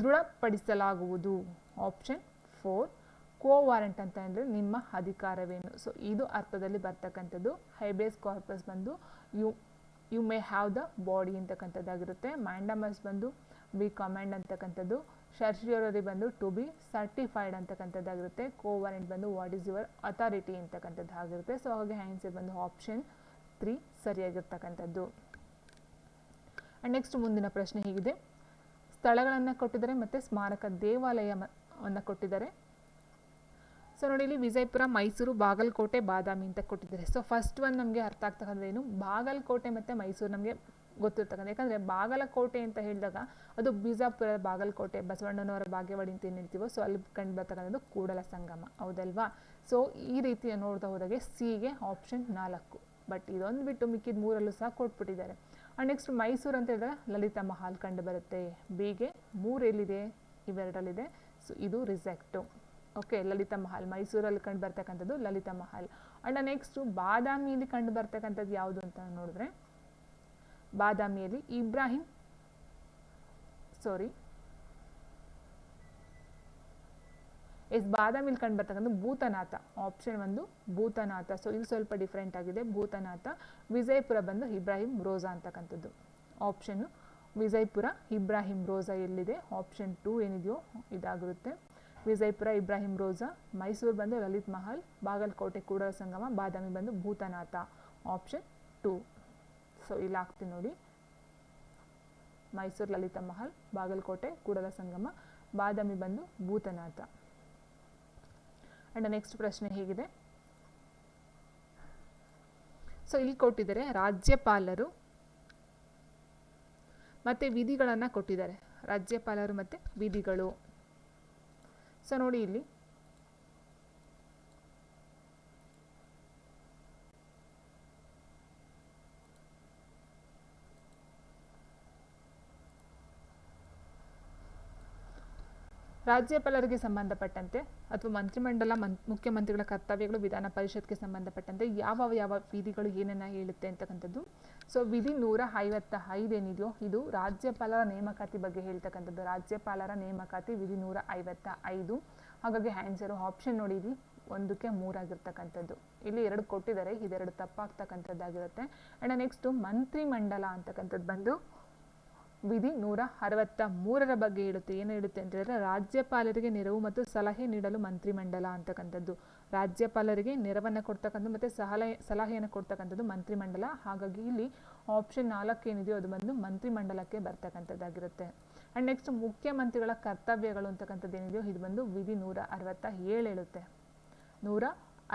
ದೃಢಪಡಿಸಲಾಗುವುದು. ಆಪ್ಷನ್ ಫೋರ್ ಕೋ ವಾರಂಟ್ ಅಂತ ಅಂದರೆ ನಿಮ್ಮ ಅಧಿಕಾರವೇನು? ಸೊ ಇದು ಅರ್ಥದಲ್ಲಿ ಬರ್ತಕ್ಕಂಥದ್ದು. ಹೈಬೇಸ್ ಕಾರ್ಪಸ್ ಬಂದು you you may have the body ಅಂತಕ್ಕಂಥದ್ದಾಗಿರುತ್ತೆ. Mandamus ಬಂದು ಬಿ ಕಮಾಂಡ್ ಅಂತಕ್ಕಂಥದ್ದು. ಶರ್ಷಿಯೋರರಿ ಬಂದು ಟು ಬಿ ಸರ್ಟಿಫೈಡ್ ಅಂತಕ್ಕಂಥದ್ದಾಗಿರುತ್ತೆ. ಕೋ ವಾರೆಂಟ್ ಬಂದು ವಾಟ್ ಈಸ್ ಯುವರ್ ಅಥಾರಿಟಿ ಅಂತಕ್ಕಂಥದ್ದು ಆಗಿರುತ್ತೆ ಸೊ ಹಾಗೆ ಆನ್ಸರ್ ಬಂದು ಆಪ್ಷನ್ ತ್ರೀ ಸರಿಯಾಗಿರ್ತಕ್ಕಂಥದ್ದು. ಆ್ಯಂಡ್ ನೆಕ್ಸ್ಟ್ ಮುಂದಿನ ಪ್ರಶ್ನೆ ಹೀಗಿದೆ. ಸ್ಥಳಗಳನ್ನು ಕೊಟ್ಟಿದ್ದಾರೆ ಮತ್ತು ಸ್ಮಾರಕ ದೇವಾಲಯವನ್ನು ಕೊಟ್ಟಿದ್ದಾರೆ. ಸೊ ನೋಡಿ, ಇಲ್ಲಿ ವಿಜಯಪುರ, ಮೈಸೂರು, ಬಾಗಲಕೋಟೆ ಬಾದಾಮಿ ಅಂತ ಕೊಟ್ಟಿದ್ದಾರೆ. ಸೊ ಫಸ್ಟ್ ಒಂದು ನಮಗೆ ಅರ್ಥ ಆಗ್ತಕ್ಕಂಥ ಏನು? ಬಾಗಲಕೋಟೆ ಮತ್ತು ಮೈಸೂರು ನಮಗೆ ಗೊತ್ತಿರ್ತಕ್ಕಂಥ ಯಾಕಂದರೆ ಬಾಗಲಕೋಟೆ ಅಂತ ಹೇಳಿದಾಗ ಅದು ಬಿಜಾಪುರ, ಬಾಗಲಕೋಟೆ, ಬಸವಣ್ಣನವರ ಭಾಗ್ಯವಾಡಿ ಅಂತ ಏನು ಹೇಳ್ತೀವೋ? ಸೊ ಅಲ್ಲಿ ಕಂಡು ಬರ್ತಕ್ಕಂಥದ್ದು ಕೂಡಲ ಸಂಗಮ. ಹೌದಲ್ವಾ? ಸೊ ಈ ರೀತಿಯ ನೋಡ್ತಾ ಹೋದಾಗೆ ಸಿಗೆ ಆಪ್ಷನ್ ನಾಲ್ಕು. ಬಟ್ ಇದೊಂದು ಬಿಟ್ಟು ಮಿಕ್ಕಿದ ಮೂರಲ್ಲೂ ಸಹ ಕೊಟ್ಬಿಟ್ಟಿದ್ದಾರೆ. ನೆಕ್ಸ್ಟ್ ಮೈಸೂರು ಅಂತ ಹೇಳಿದ್ರೆ ಲಲಿತಾ ಮಹಾಲ್ ಕಂಡು ಬರುತ್ತೆ. ಬಿಗೆ ಮೂರು ಎಲ್ಲಿದೆ? ಇವೆರಡಲ್ಲಿದೆ. ಸೊ ಇದು ರಿಸೆಕ್ಟು ಓಕೆ ಲಲಿತಾ ಮಹಲ್ ಮೈಸೂರಲ್ಲಿ ಕಂಡು ಬರ್ತಕ್ಕಂಥದ್ದು ಲಲಿತಾ ಮಹಲ್ ಆ್ಯಂಡ್ ನೆಕ್ಸ್ಟು ಬಾದಾಮಿಯಲ್ಲಿ ಕಂಡು ಬರ್ತಕ್ಕಂಥದ್ದು ಯಾವುದು ಅಂತ ನೋಡಿದ್ರೆ, ಬಾದಾಮಿಯಲ್ಲಿ ಇಬ್ರಾಹಿಂ ಸಾರಿ ಎಸ್ ಬಾದಾಮಿಲಿ ಕಂಡು ಬರ್ತಕ್ಕಂಥ ಭೂತನಾಥ ಆಪ್ಷನ್ ಒಂದು ಭೂತನಾಥ ಸೊ ಇದು ಸ್ವಲ್ಪ ಡಿಫ್ರೆಂಟ್ ಆಗಿದೆ ಭೂತನಾಥ ವಿಜಯಪುರ ಬಂದು ಇಬ್ರಾಹಿಂ ರೋಜಾ ಅಂತಕ್ಕಂಥದ್ದು ಆಪ್ಷನ್ನು ವಿಜಯಪುರ ಇಬ್ರಾಹಿಂ ರೋಜಾ ಎಲ್ಲಿದೆ ಆಪ್ಷನ್ ಟೂ ಏನಿದೆಯೋ ಇದಾಗಿರುತ್ತೆ ವಿಜಯಪುರ ಇಬ್ರಾಹಿಂ ರೋಜಾ ಮೈಸೂರು ಬಂದು ಲಲಿತ್ ಮಹಲ್ ಬಾಗಲಕೋಟೆ ಕೂಡಲ ಸಂಗಮ ಬಾದಾಮಿ ಬಂದು ಭೂತನಾಥ ಆಪ್ಷನ್ ಟೂ ಸೊ ಇಲ್ಲಿ ಹಾಕ್ತೀನಿ ನೋಡಿ ಮೈಸೂರು ಲಲಿತ ಮಹಲ್ ಬಾಗಲಕೋಟೆ ಕೂಡಲ ಸಂಗಮ ಬಾದಾಮಿ ಬಂದು ಭೂತನಾಥ ಆ್ಯಂಡ್ ನೆಕ್ಸ್ಟ್ ಪ್ರಶ್ನೆ ಹೇಗಿದೆ. ಸೊ ಇಲ್ಲಿ ಕೊಟ್ಟಿದ್ದಾರೆ ರಾಜ್ಯಪಾಲರು ಮತ್ತು ವಿಧಿಗಳನ್ನು ಕೊಟ್ಟಿದ್ದಾರೆ. ರಾಜ್ಯಪಾಲರು ಮತ್ತು ವಿಧಿಗಳು. ಸೊ ನೋಡಿ ಇಲ್ಲಿ. ರಾಜ್ಯಪಾಲರಿಗೆ ಸಂಬಂಧಪಟ್ಟಂತೆ ಅಥವಾ ಮಂತ್ರಿಮಂಡಲ ಮನ್ ಮುಖ್ಯಮಂತ್ರಿಗಳ ಕರ್ತವ್ಯಗಳು ವಿಧಾನ ಪರಿಷತ್ಗೆ ಸಂಬಂಧಪಟ್ಟಂತೆ ಯಾವ ಯಾವ ವಿಧಿಗಳು ಏನನ್ನ ಹೇಳುತ್ತೆ ಅಂತಕ್ಕಂಥದ್ದು. ಸೊ ವಿಧಿ ನೂರ ಐವತ್ತ ಐದು ಏನಿದೆಯೋ ಇದು ರಾಜ್ಯಪಾಲರ ನೇಮಕಾತಿ ಬಗ್ಗೆ ಹೇಳ್ತಕ್ಕಂಥದ್ದು. ರಾಜ್ಯಪಾಲರ ನೇಮಕಾತಿ ವಿಧಿ ನೂರ ಐವತ್ತ ಐದು ಹಾಗಾಗಿ ಆನ್ಸರು ಆಪ್ಷನ್ ನೋಡಿರಿ. ಒಂದಕ್ಕೆ ಮೂರಾಗಿರ್ತಕ್ಕಂಥದ್ದು. ಇಲ್ಲಿ ಎರಡು ಕೊಟ್ಟಿದ್ದಾರೆ. ಇದೆರಡು ತಪ್ಪಾಗ್ತಕ್ಕಂಥದ್ದಾಗಿರುತ್ತೆ. ಆ್ಯಂಡ್ ನೆಕ್ಸ್ಟು ಮಂತ್ರಿಮಂಡಲ ಅಂತಕ್ಕಂಥದ್ದು ಬಂದು ವಿಧಿ ನೂರ ಅರವತ್ತ ಮೂರರ ಬಗ್ಗೆ ಹೇಳುತ್ತೆ. ಏನು ಹೇಳುತ್ತೆ ಅಂತ ಹೇಳಿದ್ರೆ, ರಾಜ್ಯಪಾಲರಿಗೆ ನೆರವು ಮತ್ತು ಸಲಹೆ ನೀಡಲು ಮಂತ್ರಿಮಂಡಲ ಅಂತಕ್ಕಂಥದ್ದು. ರಾಜ್ಯಪಾಲರಿಗೆ ನೆರವನ್ನು ಕೊಡ್ತಕ್ಕಂಥ ಮತ್ತು ಸಲಹೆ, ಸಲಹೆಯನ್ನು ಕೊಡ್ತಕ್ಕಂಥದ್ದು ಮಂತ್ರಿಮಂಡಲ. ಹಾಗಾಗಿ ಇಲ್ಲಿ ಆಪ್ಷನ್ ನಾಲ್ಕು ಏನಿದೆಯೋ ಅದು ಬಂದು ಮಂತ್ರಿಮಂಡಲಕ್ಕೆ ಬರ್ತಕ್ಕಂಥದ್ದಾಗಿರುತ್ತೆ. ಆ್ಯಂಡ್ ನೆಕ್ಸ್ಟ್ ಮುಖ್ಯಮಂತ್ರಿಗಳ ಕರ್ತವ್ಯಗಳು ಅಂತಕ್ಕಂಥದ್ದು ಏನಿದೆಯೋ ಇದು ಬಂದು ವಿಧಿ ನೂರ ಅರವತ್ತ ಏಳು ಹೇಳುತ್ತೆ. ನೂರ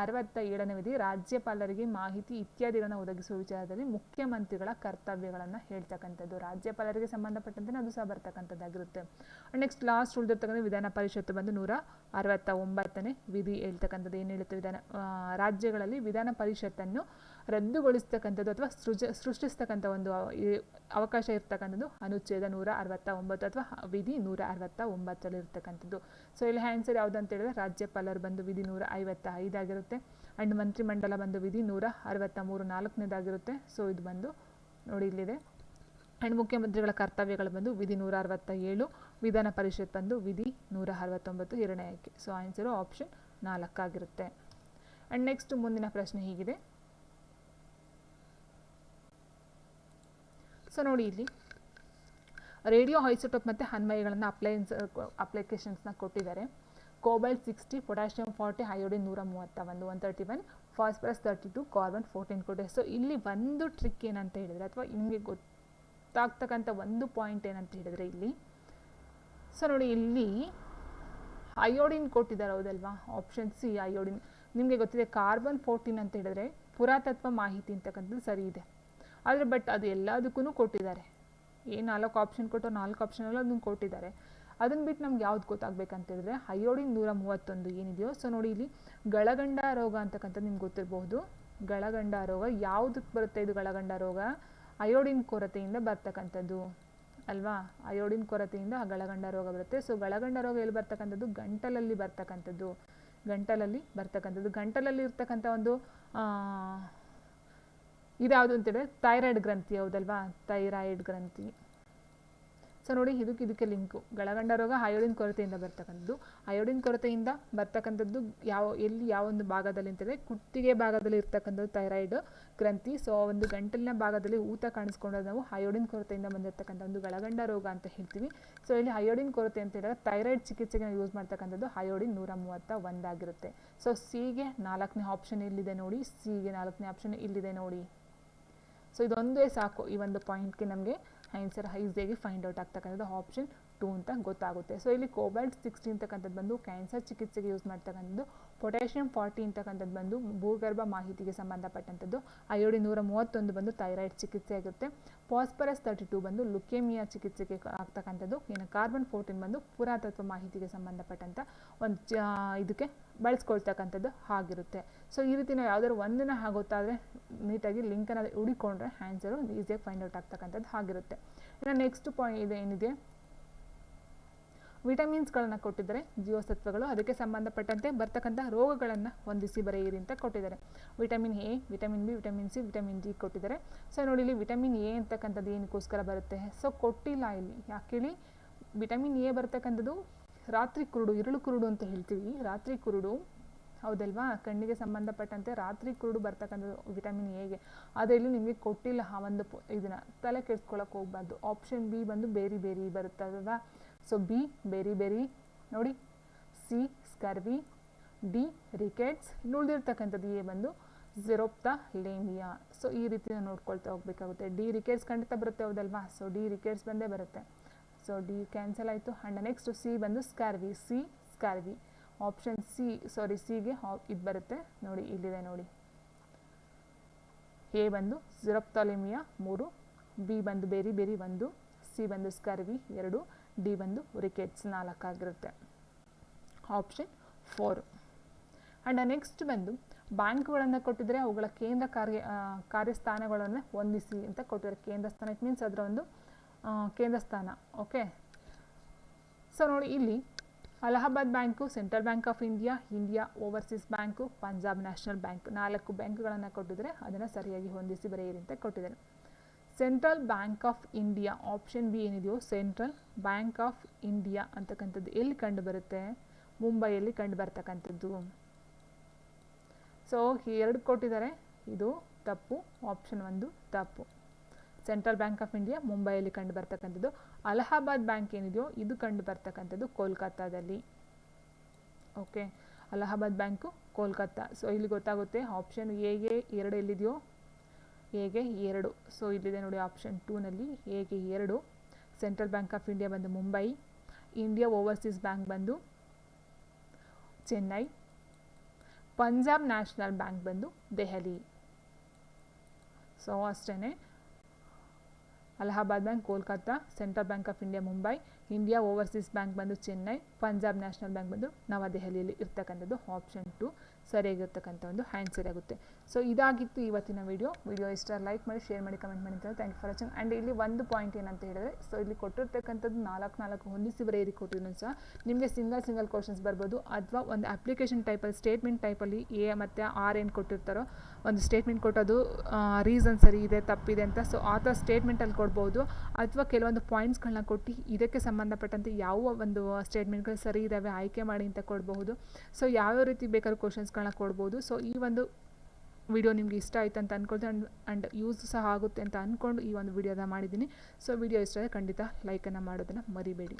ಅರವತ್ತ ಏಳನೇ ವಿಧಿ ರಾಜ್ಯಪಾಲರಿಗೆ ಮಾಹಿತಿ ಇತ್ಯಾದಿಗಳನ್ನು ಒದಗಿಸುವ ವಿಚಾರದಲ್ಲಿ ಮುಖ್ಯಮಂತ್ರಿಗಳ ಕರ್ತವ್ಯಗಳನ್ನು ಹೇಳ್ತಕ್ಕಂಥದ್ದು. ರಾಜ್ಯಪಾಲರಿಗೆ ಸಂಬಂಧಪಟ್ಟಂತೆ ಅದು ಸಹ ಬರ್ತಕ್ಕಂಥದ್ದಾಗಿರುತ್ತೆ. ನೆಕ್ಸ್ಟ್ ಲಾಸ್ಟ್ ಉಳಿದಿರ್ತಕ್ಕಂಥ ವಿಧಾನ ಪರಿಷತ್ತು ಬಂದು ನೂರ ಅರವತ್ತ ಒಂಬತ್ತನೇ ವಿಧಿ ಹೇಳ್ತಕ್ಕಂಥದ್ದು ಏನು ಹೇಳುತ್ತೆ ವಿಧಾನ ರಾಜ್ಯಗಳಲ್ಲಿ ವಿಧಾನ ಪರಿಷತ್ತನ್ನು ರದ್ದುಗೊಳಿಸ್ತಕ್ಕಂಥದ್ದು ಅಥವಾ ಸೃಜ, ಸೃಷ್ಟಿಸ್ತಕ್ಕಂಥ ಒಂದು ಅವಕಾಶ ಇರ್ತಕ್ಕಂಥದ್ದು ಅನುಚ್ಛೇದ ನೂರ ಅರವತ್ತ ಒಂಬತ್ತು ಅಥವಾ ವಿಧಿ ನೂರ ಅರವತ್ತ ಒಂಬತ್ತರಲ್ಲಿ ಇರ್ತಕ್ಕಂಥದ್ದು ಸೊ ಇಲ್ಲಿ ಆನ್ಸರ್ ಯಾವುದು ಅಂತ ಹೇಳಿದ್ರೆ ರಾಜ್ಯಪಾಲರು ಬಂದು ವಿಧಿ ನೂರ ಐವತ್ತ ಐದಾಗಿರುತ್ತೆ ಆ್ಯಂಡ್ ಮಂತ್ರಿಮಂಡಲ ಬಂದು ವಿಧಿ ನೂರ ಅರವತ್ತ ಮೂರು ನಾಲ್ಕನೇದಾಗಿರುತ್ತೆ. ಸೊ ಇದು ಬಂದು ನೋಡಿ ಇಲ್ಲಿದೆ. ಆ್ಯಂಡ್ ಮುಖ್ಯಮಂತ್ರಿಗಳ ಕರ್ತವ್ಯಗಳು ಬಂದು ವಿಧಿ ನೂರ ಅರವತ್ತ ಏಳು ವಿಧಾನ ಪರಿಷತ್ ಬಂದು ವಿಧಿ ನೂರ ಅರವತ್ತೊಂಬತ್ತು ಎರಡನೇ ಆಯ್ಕೆ. ಸೊ ಆನ್ಸರು ಆಪ್ಷನ್ ನಾಲ್ಕಾಗಿರುತ್ತೆ. ಆ್ಯಂಡ್ ನೆಕ್ಸ್ಟ್ ಮುಂದಿನ ಪ್ರಶ್ನೆ ಹೀಗಿದೆ. ಸೊ ನೋಡಿ ಇಲ್ಲಿ. ರೇಡಿಯೋ ಐಸೋಟೋಪ್ ಮತ್ತು ಅನ್ವಯಗಳನ್ನು ಅಪ್ಲೈನ್ಸ್ ಅಪ್ಲಿಕೇಶನ್ಸ್ನ ಕೊಟ್ಟಿದ್ದಾರೆ. Cobalt sixty potassium forty iodine ನೂರ ಮೂವತ್ತ ಒಂದು one thirty one phosphorus thirty two carbon fourteen ಕೊಟ್ಟೆ ಸೊ ಇಲ್ಲಿ ಒಂದು ಟ್ರಿಕ್ ಏನಂತ ಹೇಳಿದರೆ, ಅಥವಾ ನಿಮಗೆ ಗೊತ್ತಾಗ್ತಕ್ಕಂಥ ಒಂದು ಪಾಯಿಂಟ್ ಏನಂತ ಹೇಳಿದರೆ ಇಲ್ಲಿ. ಸೊ ನೋಡಿ ಇಲ್ಲಿ ಅಯೋಡಿನ್ ಕೊಟ್ಟಿದ್ದಾರೆ ಹೌದಲ್ವಾ? ಆಪ್ಷನ್ ಸಿ ಅಯೋಡಿನ್ ನಿಮಗೆ ಗೊತ್ತಿದೆ ಕಾರ್ಬನ್ ಫೋರ್ಟೀನ್ ಅಂತ ಹೇಳಿದ್ರೆ ಪುರಾತತ್ವ ಮಾಹಿತಿ ಅಂತಕ್ಕಂಥದ್ದು ಸರಿ ಇದೆ. ಆದರೆ ಬಟ್ ಅದು ಎಲ್ಲದಕ್ಕೂ ಕೊಟ್ಟಿದ್ದಾರೆ. ಏನು ನಾಲ್ಕು ಆಪ್ಷನ್ ಕೊಟ್ಟು ನಾಲ್ಕು ಆಪ್ಷನಲ್ಲೂ ಅದನ್ನು ಕೊಟ್ಟಿದ್ದಾರೆ. ಅದನ್ನು ಬಿಟ್ಟು ನಮ್ಗೆ ಯಾವ್ದು ಗೊತ್ತಾಗಬೇಕಂತೇಳಿದ್ರೆ ಹೈಯೋಡಿನ್ ನೂರ ಮೂವತ್ತೊಂದು ಏನಿದೆಯೋ ಸೊ ನೋಡಿ ಇಲ್ಲಿ ಗಳಗಂಡ ರೋಗ ಅಂತಕ್ಕಂಥದ್ದು ನಿಮ್ಗೆ ಗೊತ್ತಿರಬಹುದು. ಗಳಗಂಡ ರೋಗ ಯಾವುದಕ್ಕೆ ಬರುತ್ತೆ ಇದು ಗಳಗಂಡ ರೋಗ? ಅಯೋಡಿನ್ ಕೊರತೆಯಿಂದ ಬರ್ತಕ್ಕಂಥದ್ದು. ಅಲ್ವಾ? ಅಯೋಡಿನ್ ಕೊರತೆಯಿಂದ ಗಳಗಂಡ ರೋಗ ಬರುತ್ತೆ. ಸೊ ಗಳಗಂಡ ರೋಗ ಎಲ್ಲಿ ಬರ್ತಕ್ಕಂಥದ್ದು? ಗಂಟಲಲ್ಲಿ ಬರ್ತಕ್ಕಂಥದ್ದು. ಗಂಟಲಲ್ಲಿ ಬರ್ತಕ್ಕಂಥದ್ದು. ಗಂಟಲಲ್ಲಿ ಇರ್ತಕ್ಕಂಥ ಒಂದು ಇದ್ಯಾವುದು ಅಂತೇಳಿ ಥೈರಾಯ್ಡ್ ಗ್ರಂಥಿ ಹೌದಲ್ವಾ? ಥೈರಾಯ್ಡ್ ಗ್ರಂಥಿ. ಸೊ ನೋಡಿ, ಇದಕ್ಕೆ ಇದಕ್ಕೆ ಲಿಂಕು ಗಳಗಂಡ ರೋಗ ಅಯೋಡಿನ್ ಕೊರತೆಯಿಂದ ಬರ್ತಕ್ಕಂಥದ್ದು. ಅಯೋಡಿನ್ ಕೊರತೆಯಿಂದ ಬರ್ತಕ್ಕಂಥದ್ದು ಯಾವ, ಎಲ್ಲಿ ಯಾವ ಒಂದು ಭಾಗದಲ್ಲಿ ಅಂತಂದರೆ ಕುತ್ತಿಗೆ ಭಾಗದಲ್ಲಿ ಇರ್ತಕ್ಕಂಥದ್ದು ಥೈರಾಯ್ಡ್ ಗ್ರಂಥಿ. ಸೊ ಒಂದು ಗಂಟಲಿನ ಭಾಗದಲ್ಲಿ ಊತ ಕಾಣಿಸ್ಕೊಂಡಾಗ ನಾವು ಅಯೋಡಿನ್ ಕೊರತೆಯಿಂದ ಬಂದಿರತಕ್ಕಂಥ ಒಂದು ಗಳಗಂಡ ರೋಗ ಅಂತ ಹೇಳ್ತೀವಿ. ಸೊ ಇಲ್ಲಿ ಅಯೋಡಿನ್ ಕೊರತೆ ಅಂತ ಹೇಳಿದಾಗ ಥೈರಾಯ್ಡ್ ಚಿಕಿತ್ಸೆಗೆ ನಾವು ಯೂಸ್ ಮಾಡ್ತಕ್ಕಂಥದ್ದು ಅಯೋಡಿನ್ ನೂರ ಮೂವತ್ತ ಒಂದಾಗಿರುತ್ತೆ ಸೊ ಸಿಗೆ ನಾಲ್ಕನೇ ಆಪ್ಷನ್ ಇಲ್ಲಿದೆ ನೋಡಿ? ಸಿಗೆ ನಾಲ್ಕನೇ ಆಪ್ಷನ್ ಇಲ್ಲಿದೆ ನೋಡಿ? ಸೊ ಇದೊಂದೇ ಸಾಕು ಈ ಒಂದು ಪಾಯಿಂಟ್ಗೆ ನಮಗೆ ಆನ್ಸರ್ ಈಸಿಯಾಗಿ ಫೈಂಡ್ ಔಟ್ ಆಗ್ತಕ್ಕಂಥದ್ದು ಆಪ್ಷನ್ ಟೂ ಅಂತ ಗೊತ್ತಾಗುತ್ತೆ. ಸೊ ಇಲ್ಲಿ ಕೋಬಾಲ್ಟ್ ಸಿಕ್ಸ್ಟಿ ಅಂತಕ್ಕಂಥದ್ದು ಬಂದು ಕ್ಯಾನ್ಸರ್ ಚಿಕಿತ್ಸೆಗೆ ಯೂಸ್ ಮಾಡ್ತಕ್ಕಂಥದ್ದು ಪೊಟ್ಯಾಷಿಯಂ ಫಾರ್ಟಿ ಅಂತಕ್ಕಂಥದ್ದು ಬಂದು ಭೂಗರ್ಭ ಮಾಹಿತಿಗೆ ಸಂಬಂಧಪಟ್ಟಂಥದ್ದು ಐಯೋಡಿ ನೂರ ಮೂವತ್ತೊಂದು ಬಂದು ಥೈರಾಯ್ಡ್ ಚಿಕಿತ್ಸೆ ಆಗುತ್ತೆ. ಪಾಸ್ಪರಸ್ ತರ್ಟಿ ಟು ಬಂದು ಲುಕೇಮಿಯಾ ಚಿಕಿತ್ಸೆಗೆ ಆಗ್ತಕ್ಕಂಥದ್ದು, ಇನ್ನು ಕಾರ್ಬನ್ ಫೋರ್ಟೀನ್ ಬಂದು ಪುರಾತತ್ವ ಮಾಹಿತಿಗೆ ಸಂಬಂಧಪಟ್ಟಂಥ ಒಂದು ಇದಕ್ಕೆ ಬಳಸ್ಕೊಳ್ತಕ್ಕಂಥದ್ದು ಆಗಿರುತ್ತೆ ಸೊ ಈ ರೀತಿ ನಾವು ಯಾವ್ದಾದ್ರು ಒಂದನ್ನು ಗೊತ್ತಾದರೆ ನೀಟಾಗಿ ಲಿಂಕನ್ನು ಹುಡಿಕೊಂಡ್ರೆ ಆನ್ಸರು ಈಸಿಯಾಗಿ ಫೈಂಡ್ ಔಟ್ ಆಗ್ತಕ್ಕಂಥದ್ದು ಆಗಿರುತ್ತೆ ಇನ್ನು ನೆಕ್ಸ್ಟ್ ಪಾಯಿಂಟ್ ಇದೆ ಏನಿದೆ? ವಿಟಮಿನ್ಸ್ಗಳನ್ನು ಕೊಟ್ಟಿದ್ದಾರೆ, ಜೀವಸತ್ವಗಳು. ಅದಕ್ಕೆ ಸಂಬಂಧಪಟ್ಟಂತೆ ಬರ್ತಕ್ಕಂಥ ರೋಗಗಳನ್ನು ಹೊಂದಿಸಿ ಬರೆಯಿರಿ ಅಂತ ಕೊಟ್ಟಿದ್ದಾರೆ. Vitamin A vitamin B vitamin C vitamin D ಕೊಟ್ಟಿದ್ದಾರೆ. ಸೊ ನೋಡಿ ಇಲ್ಲಿ ವಿಟಮಿನ್ ಎ ಅಂತಕ್ಕಂಥದ್ದು ಏನಕ್ಕೋಸ್ಕರ ಬರುತ್ತೆ? ಸೊ ಕೊಟ್ಟಿಲ್ಲ ಇಲ್ಲಿ. ಯಾಕೆ ಹೇಳಿ? ವಿಟಮಿನ್ ಎ ಬರ್ತಕ್ಕಂಥದ್ದು ರಾತ್ರಿ ಕುರುಡು, ಇರುಳು ಕುರುಡು ಅಂತ ಹೇಳ್ತೀವಿ. ರಾತ್ರಿ ಕುರುಡು, ಹೌದಲ್ವಾ? ಕಣ್ಣಿಗೆ ಸಂಬಂಧಪಟ್ಟಂತೆ ರಾತ್ರಿ ಕುರುಡು ಬರ್ತಕ್ಕಂಥದ್ದು ವಿಟಮಿನ್ ಎಗೆ ಅದರಲ್ಲಿ ನಿಮಗೆ ಕೊಟ್ಟಿಲ್ಲ ಆ ಒಂದು ಇದನ್ನ. ತಲೆ ಕೆಡ್ಸ್ಕೊಳಕ್ಕೆ ಹೋಗ್ಬಾರ್ದು. ಆಪ್ಷನ್ ಬಿ ಬಂದು ಬೇರಿ ಬೇರಿ ಬರುತ್ತಲ್ವಾ ಸೊ, ಬಿ, ಬೇರಿ ಬೇರಿ. ನೋಡಿ. C, scurvy. D, rickets. ನುಳಿದಿರ್ತಕ್ಕಂಥದ್ದು A ಬಂದು ಝೆರೋಪ್ತ ಲೇಮಿಯಾ ಸೊ, ಈ ರೀತಿ ನೋಡ್ಕೊಳ್ತಾ ಹೋಗ್ಬೇಕಾಗುತ್ತೆ. ಡಿ, ರಿಕೆಟ್ಸ್ ಖಂಡಿತ ಬರುತ್ತೆ, ಹೌದಲ್ವಾ? ಸೊ, ಡಿ, ರಿಕೆಟ್ಸ್ ಬಂದೇ ಬರುತ್ತೆ. ಸೊ ಡಿ ಕ್ಯಾನ್ಸಲ್ ಆಯಿತು. ಹಂಡ ನೆಕ್ಸ್ಟ್ ಸಿ ಬಂದು scurvy C scurvy option C sorry ಸಿಗೆ ಇದು ಬರುತ್ತೆ. ನೋಡಿ, ಇಲ್ಲಿದೆ ನೋಡಿ. ಎ ಬಂದು ಝಿರಪ್ತಾಲಿಮಿಯಾ ಮೂರು. ಬಿ ಬಂದು ಬೇರಿ ಬೇರಿ ಒಂದು. ಸಿ ಬಂದು ಸ್ಕರ್ವಿ ಎರಡು. ಡಿ ಬಂದು ರಿಕೆಟ್ಸ್ ನಾಲ್ಕಾಗಿರುತ್ತೆ ಆಪ್ಷನ್ ಫೋರ್ ಆ್ಯಂಡ್ ನೆಕ್ಸ್ಟ್ ಬಂದು ಬ್ಯಾಂಕ್ಗಳನ್ನು ಕೊಟ್ಟಿದ್ರೆ ಅವುಗಳ ಕೇಂದ್ರ ಕಾರ್ಯ ಕಾರ್ಯಸ್ಥಾನಗಳನ್ನು ಹೊಂದಿಸಿ ಅಂತ ಕೊಟ್ಟಿದ್ದಾರೆ. ಕೇಂದ್ರ ಸ್ಥಾನ ಇಟ್ ಮೀನ್ಸ್ ಅದರ ಒಂದು ಕೇಂದ್ರ ಸ್ಥಾನ ಓಕೆ ಸೊ ನೋಡಿ ಇಲ್ಲಿ Allahabad bank, central bank of India India overseas bank, Punjab national bank ನಾಲ್ಕು ಬ್ಯಾಂಕ್ಗಳನ್ನು ಕೊಟ್ಟಿದ್ರೆ ಅದನ್ನು ಸರಿಯಾಗಿ ಹೊಂದಿಸಿ ಬರೆಯಿರಿ ಅಂತ ಕೊಟ್ಟಿದ್ದಾರೆ central bank of India option B ಏನಿದೆಯೋ, ಸೆಂಟ್ರಲ್ ಬ್ಯಾಂಕ್ ಆಫ್ ಇಂಡಿಯಾ ಅಂತಕ್ಕಂಥದ್ದು ಎಲ್ಲಿ ಕಂಡು ಬರುತ್ತೆ? ಮುಂಬೈಯಲ್ಲಿ ಕಂಡು ಬರ್ತಕ್ಕಂಥದ್ದು. ಸೊ ಎರಡು ಕೊಟ್ಟಿದ್ದಾರೆ. ಇದು ತಪ್ಪು ಆಪ್ಷನ್ ಒಂದು ತಪ್ಪು. ಸೆಂಟ್ರಲ್ ಬ್ಯಾಂಕ್ ಆಫ್ ಇಂಡಿಯಾ ಮುಂಬೈಯಲ್ಲಿ ಕಂಡು ಬರ್ತಕ್ಕಂಥದ್ದು. ಅಲಹಾಬಾದ್ ಬ್ಯಾಂಕ್ ಏನಿದೆಯೋ ಇದು ಕಂಡು ಬರ್ತಕ್ಕಂಥದ್ದು ಕೋಲ್ಕತ್ತಾದಲ್ಲಿ. Okay, Allahabad bank Kolkata. So ಇಲ್ಲಿ ಗೊತ್ತಾಗುತ್ತೆ ಆಪ್ಷನ್ ಎಗೆ ಎರಡು ಎಲ್ಲಿದೆಯೋ? ಎಗೆ ಎರಡು. ಸೊ ಇಲ್ಲಿದೆ ನೋಡಿ ಆಪ್ಷನ್ ಟೂನಲ್ಲಿ ಎಗೆ ಎರಡು. ಸೆಂಟ್ರಲ್ ಬ್ಯಾಂಕ್ ಆಫ್ ಇಂಡಿಯಾ ಬಂದು ಮುಂಬೈ. ಇಂಡಿಯಾ ಓವರ್ಸೀಸ್ ಬ್ಯಾಂಕ್ ಬಂದು ಚೆನ್ನೈ. ಪಂಜಾಬ್ ನ್ಯಾಷನಲ್ ಬ್ಯಾಂಕ್ ಬಂದು ದೆಹಲಿ. ಸೊ ಅಷ್ಟೇ Allahabad bank, Kolkata central bank of India, Mumbai, India overseas bank ಬಂದು ಚೆನ್ನೈ, ಪಂಜಾಬ್ ನ್ಯಾಷನಲ್ ಬ್ಯಾಂಕ್ ಬಂದು ನವದೆಹಲಿಯಲ್ಲಿ ಇರ್ತಕ್ಕಂಥದ್ದು ಆಪ್ಷನ್ ಟು ಸರಿಯಾಗಿರ್ತಕ್ಕಂಥ ಒಂದು ಆ್ಯನ್ಸರ್ ಆಗುತ್ತೆ. ಸೊ ಇದಾಗಿತ್ತು ಇವತ್ತಿನ ವಿಡಿಯೋ ವಿಡಿಯೋ ಇಷ್ಟ ಲೈಕ್ ಮಾಡಿ ಶೇರ್ ಮಾಡಿ ಕಮೆಂಟ್ ಮಾಡಿ ಅಂತ thank you for watching and ಇಲ್ಲಿ ಒಂದು ಪಾಯಿಂಟ್ ಏನಂತ ಹೇಳಿದ್ರೆ ಸೊ ಇಲ್ಲಿ ಕೊಟ್ಟಿರ್ತಕ್ಕಂಥದ್ದು ನಾಲ್ಕು ನಾಲ್ಕು ಹೊಂದಿಸಿ ಬರೆಯಿರಿ ಕೊಟ್ಟಿದ್ರು ಸಹ. ನಿಮಗೆ ಸಿಂಗಲ್ ಸಿಂಗಲ್ ಕ್ವಶನ್ಸ್ ಬರ್ಬೋದು. ಅಥವಾ ಒಂದು ಅಪ್ಲಿಕೇಶನ್ ಟೈಪಲ್ಲಿ ಸ್ಟೇಟ್ಮೆಂಟ್ ಟೈಪಲ್ಲಿ ಎ ಮತ್ತು ಆರ್ ಏನು ಕೊಟ್ಟಿರ್ತಾರೋ, ಒಂದು ಸ್ಟೇಟ್ಮೆಂಟ್ ಕೊಟ್ಟೋದು ರೀಸನ್ ಸರಿ ಇದೆ, ತಪ್ಪಿದೆ ಅಂತ. ಸೊ ಆ ಥರ ಸ್ಟೇಟ್ಮೆಂಟಲ್ಲಿ ಕೊಡ್ಬೋದು. ಅಥವಾ ಕೆಲವೊಂದು ಪಾಯಿಂಟ್ಸ್ಗಳನ್ನ ಕೊಟ್ಟು ಇದಕ್ಕೆ ಸಂಬಂಧಪಟ್ಟಂತೆ ಯಾವ ಒಂದು ಸ್ಟೇಟ್ಮೆಂಟ್ಗಳು ಸರಿ ಇದ್ದಾವೆ ಆಯ್ಕೆ ಮಾಡಿ ಅಂತ ಕೊಡಬಹುದು. ಸೊ ಯಾವ್ಯಾವ ರೀತಿ ಬೇಕಾದ್ರೂ ಕ್ವಶನ್ಸ್ಗಳನ್ನ ಕೊಡ್ಬೋದು. ಸೊ ಈ ಒಂದು ವಿಡಿಯೋ ನಿಮಗೆ ಇಷ್ಟ ಆಯ್ತು ಅಂತ ಅಂದ್ಕೊಳ್ತೀನಿ ಆ್ಯಂಡ್ ಆ್ಯಂಡ್ ಯೂಸ್ ಸಹ ಆಗುತ್ತೆ ಅಂತ ಅಂದ್ಕೊಂಡು ಈ ಒಂದು ವಿಡಿಯೋನ ಮಾಡಿದ್ದೀನಿ. ಸೊ ವಿಡಿಯೋ ಇಷ್ಟ ಆದರೆ ಖಂಡಿತ ಲೈಕನ್ನು ಮಾಡೋದನ್ನು ಮರಿಬೇಡಿ.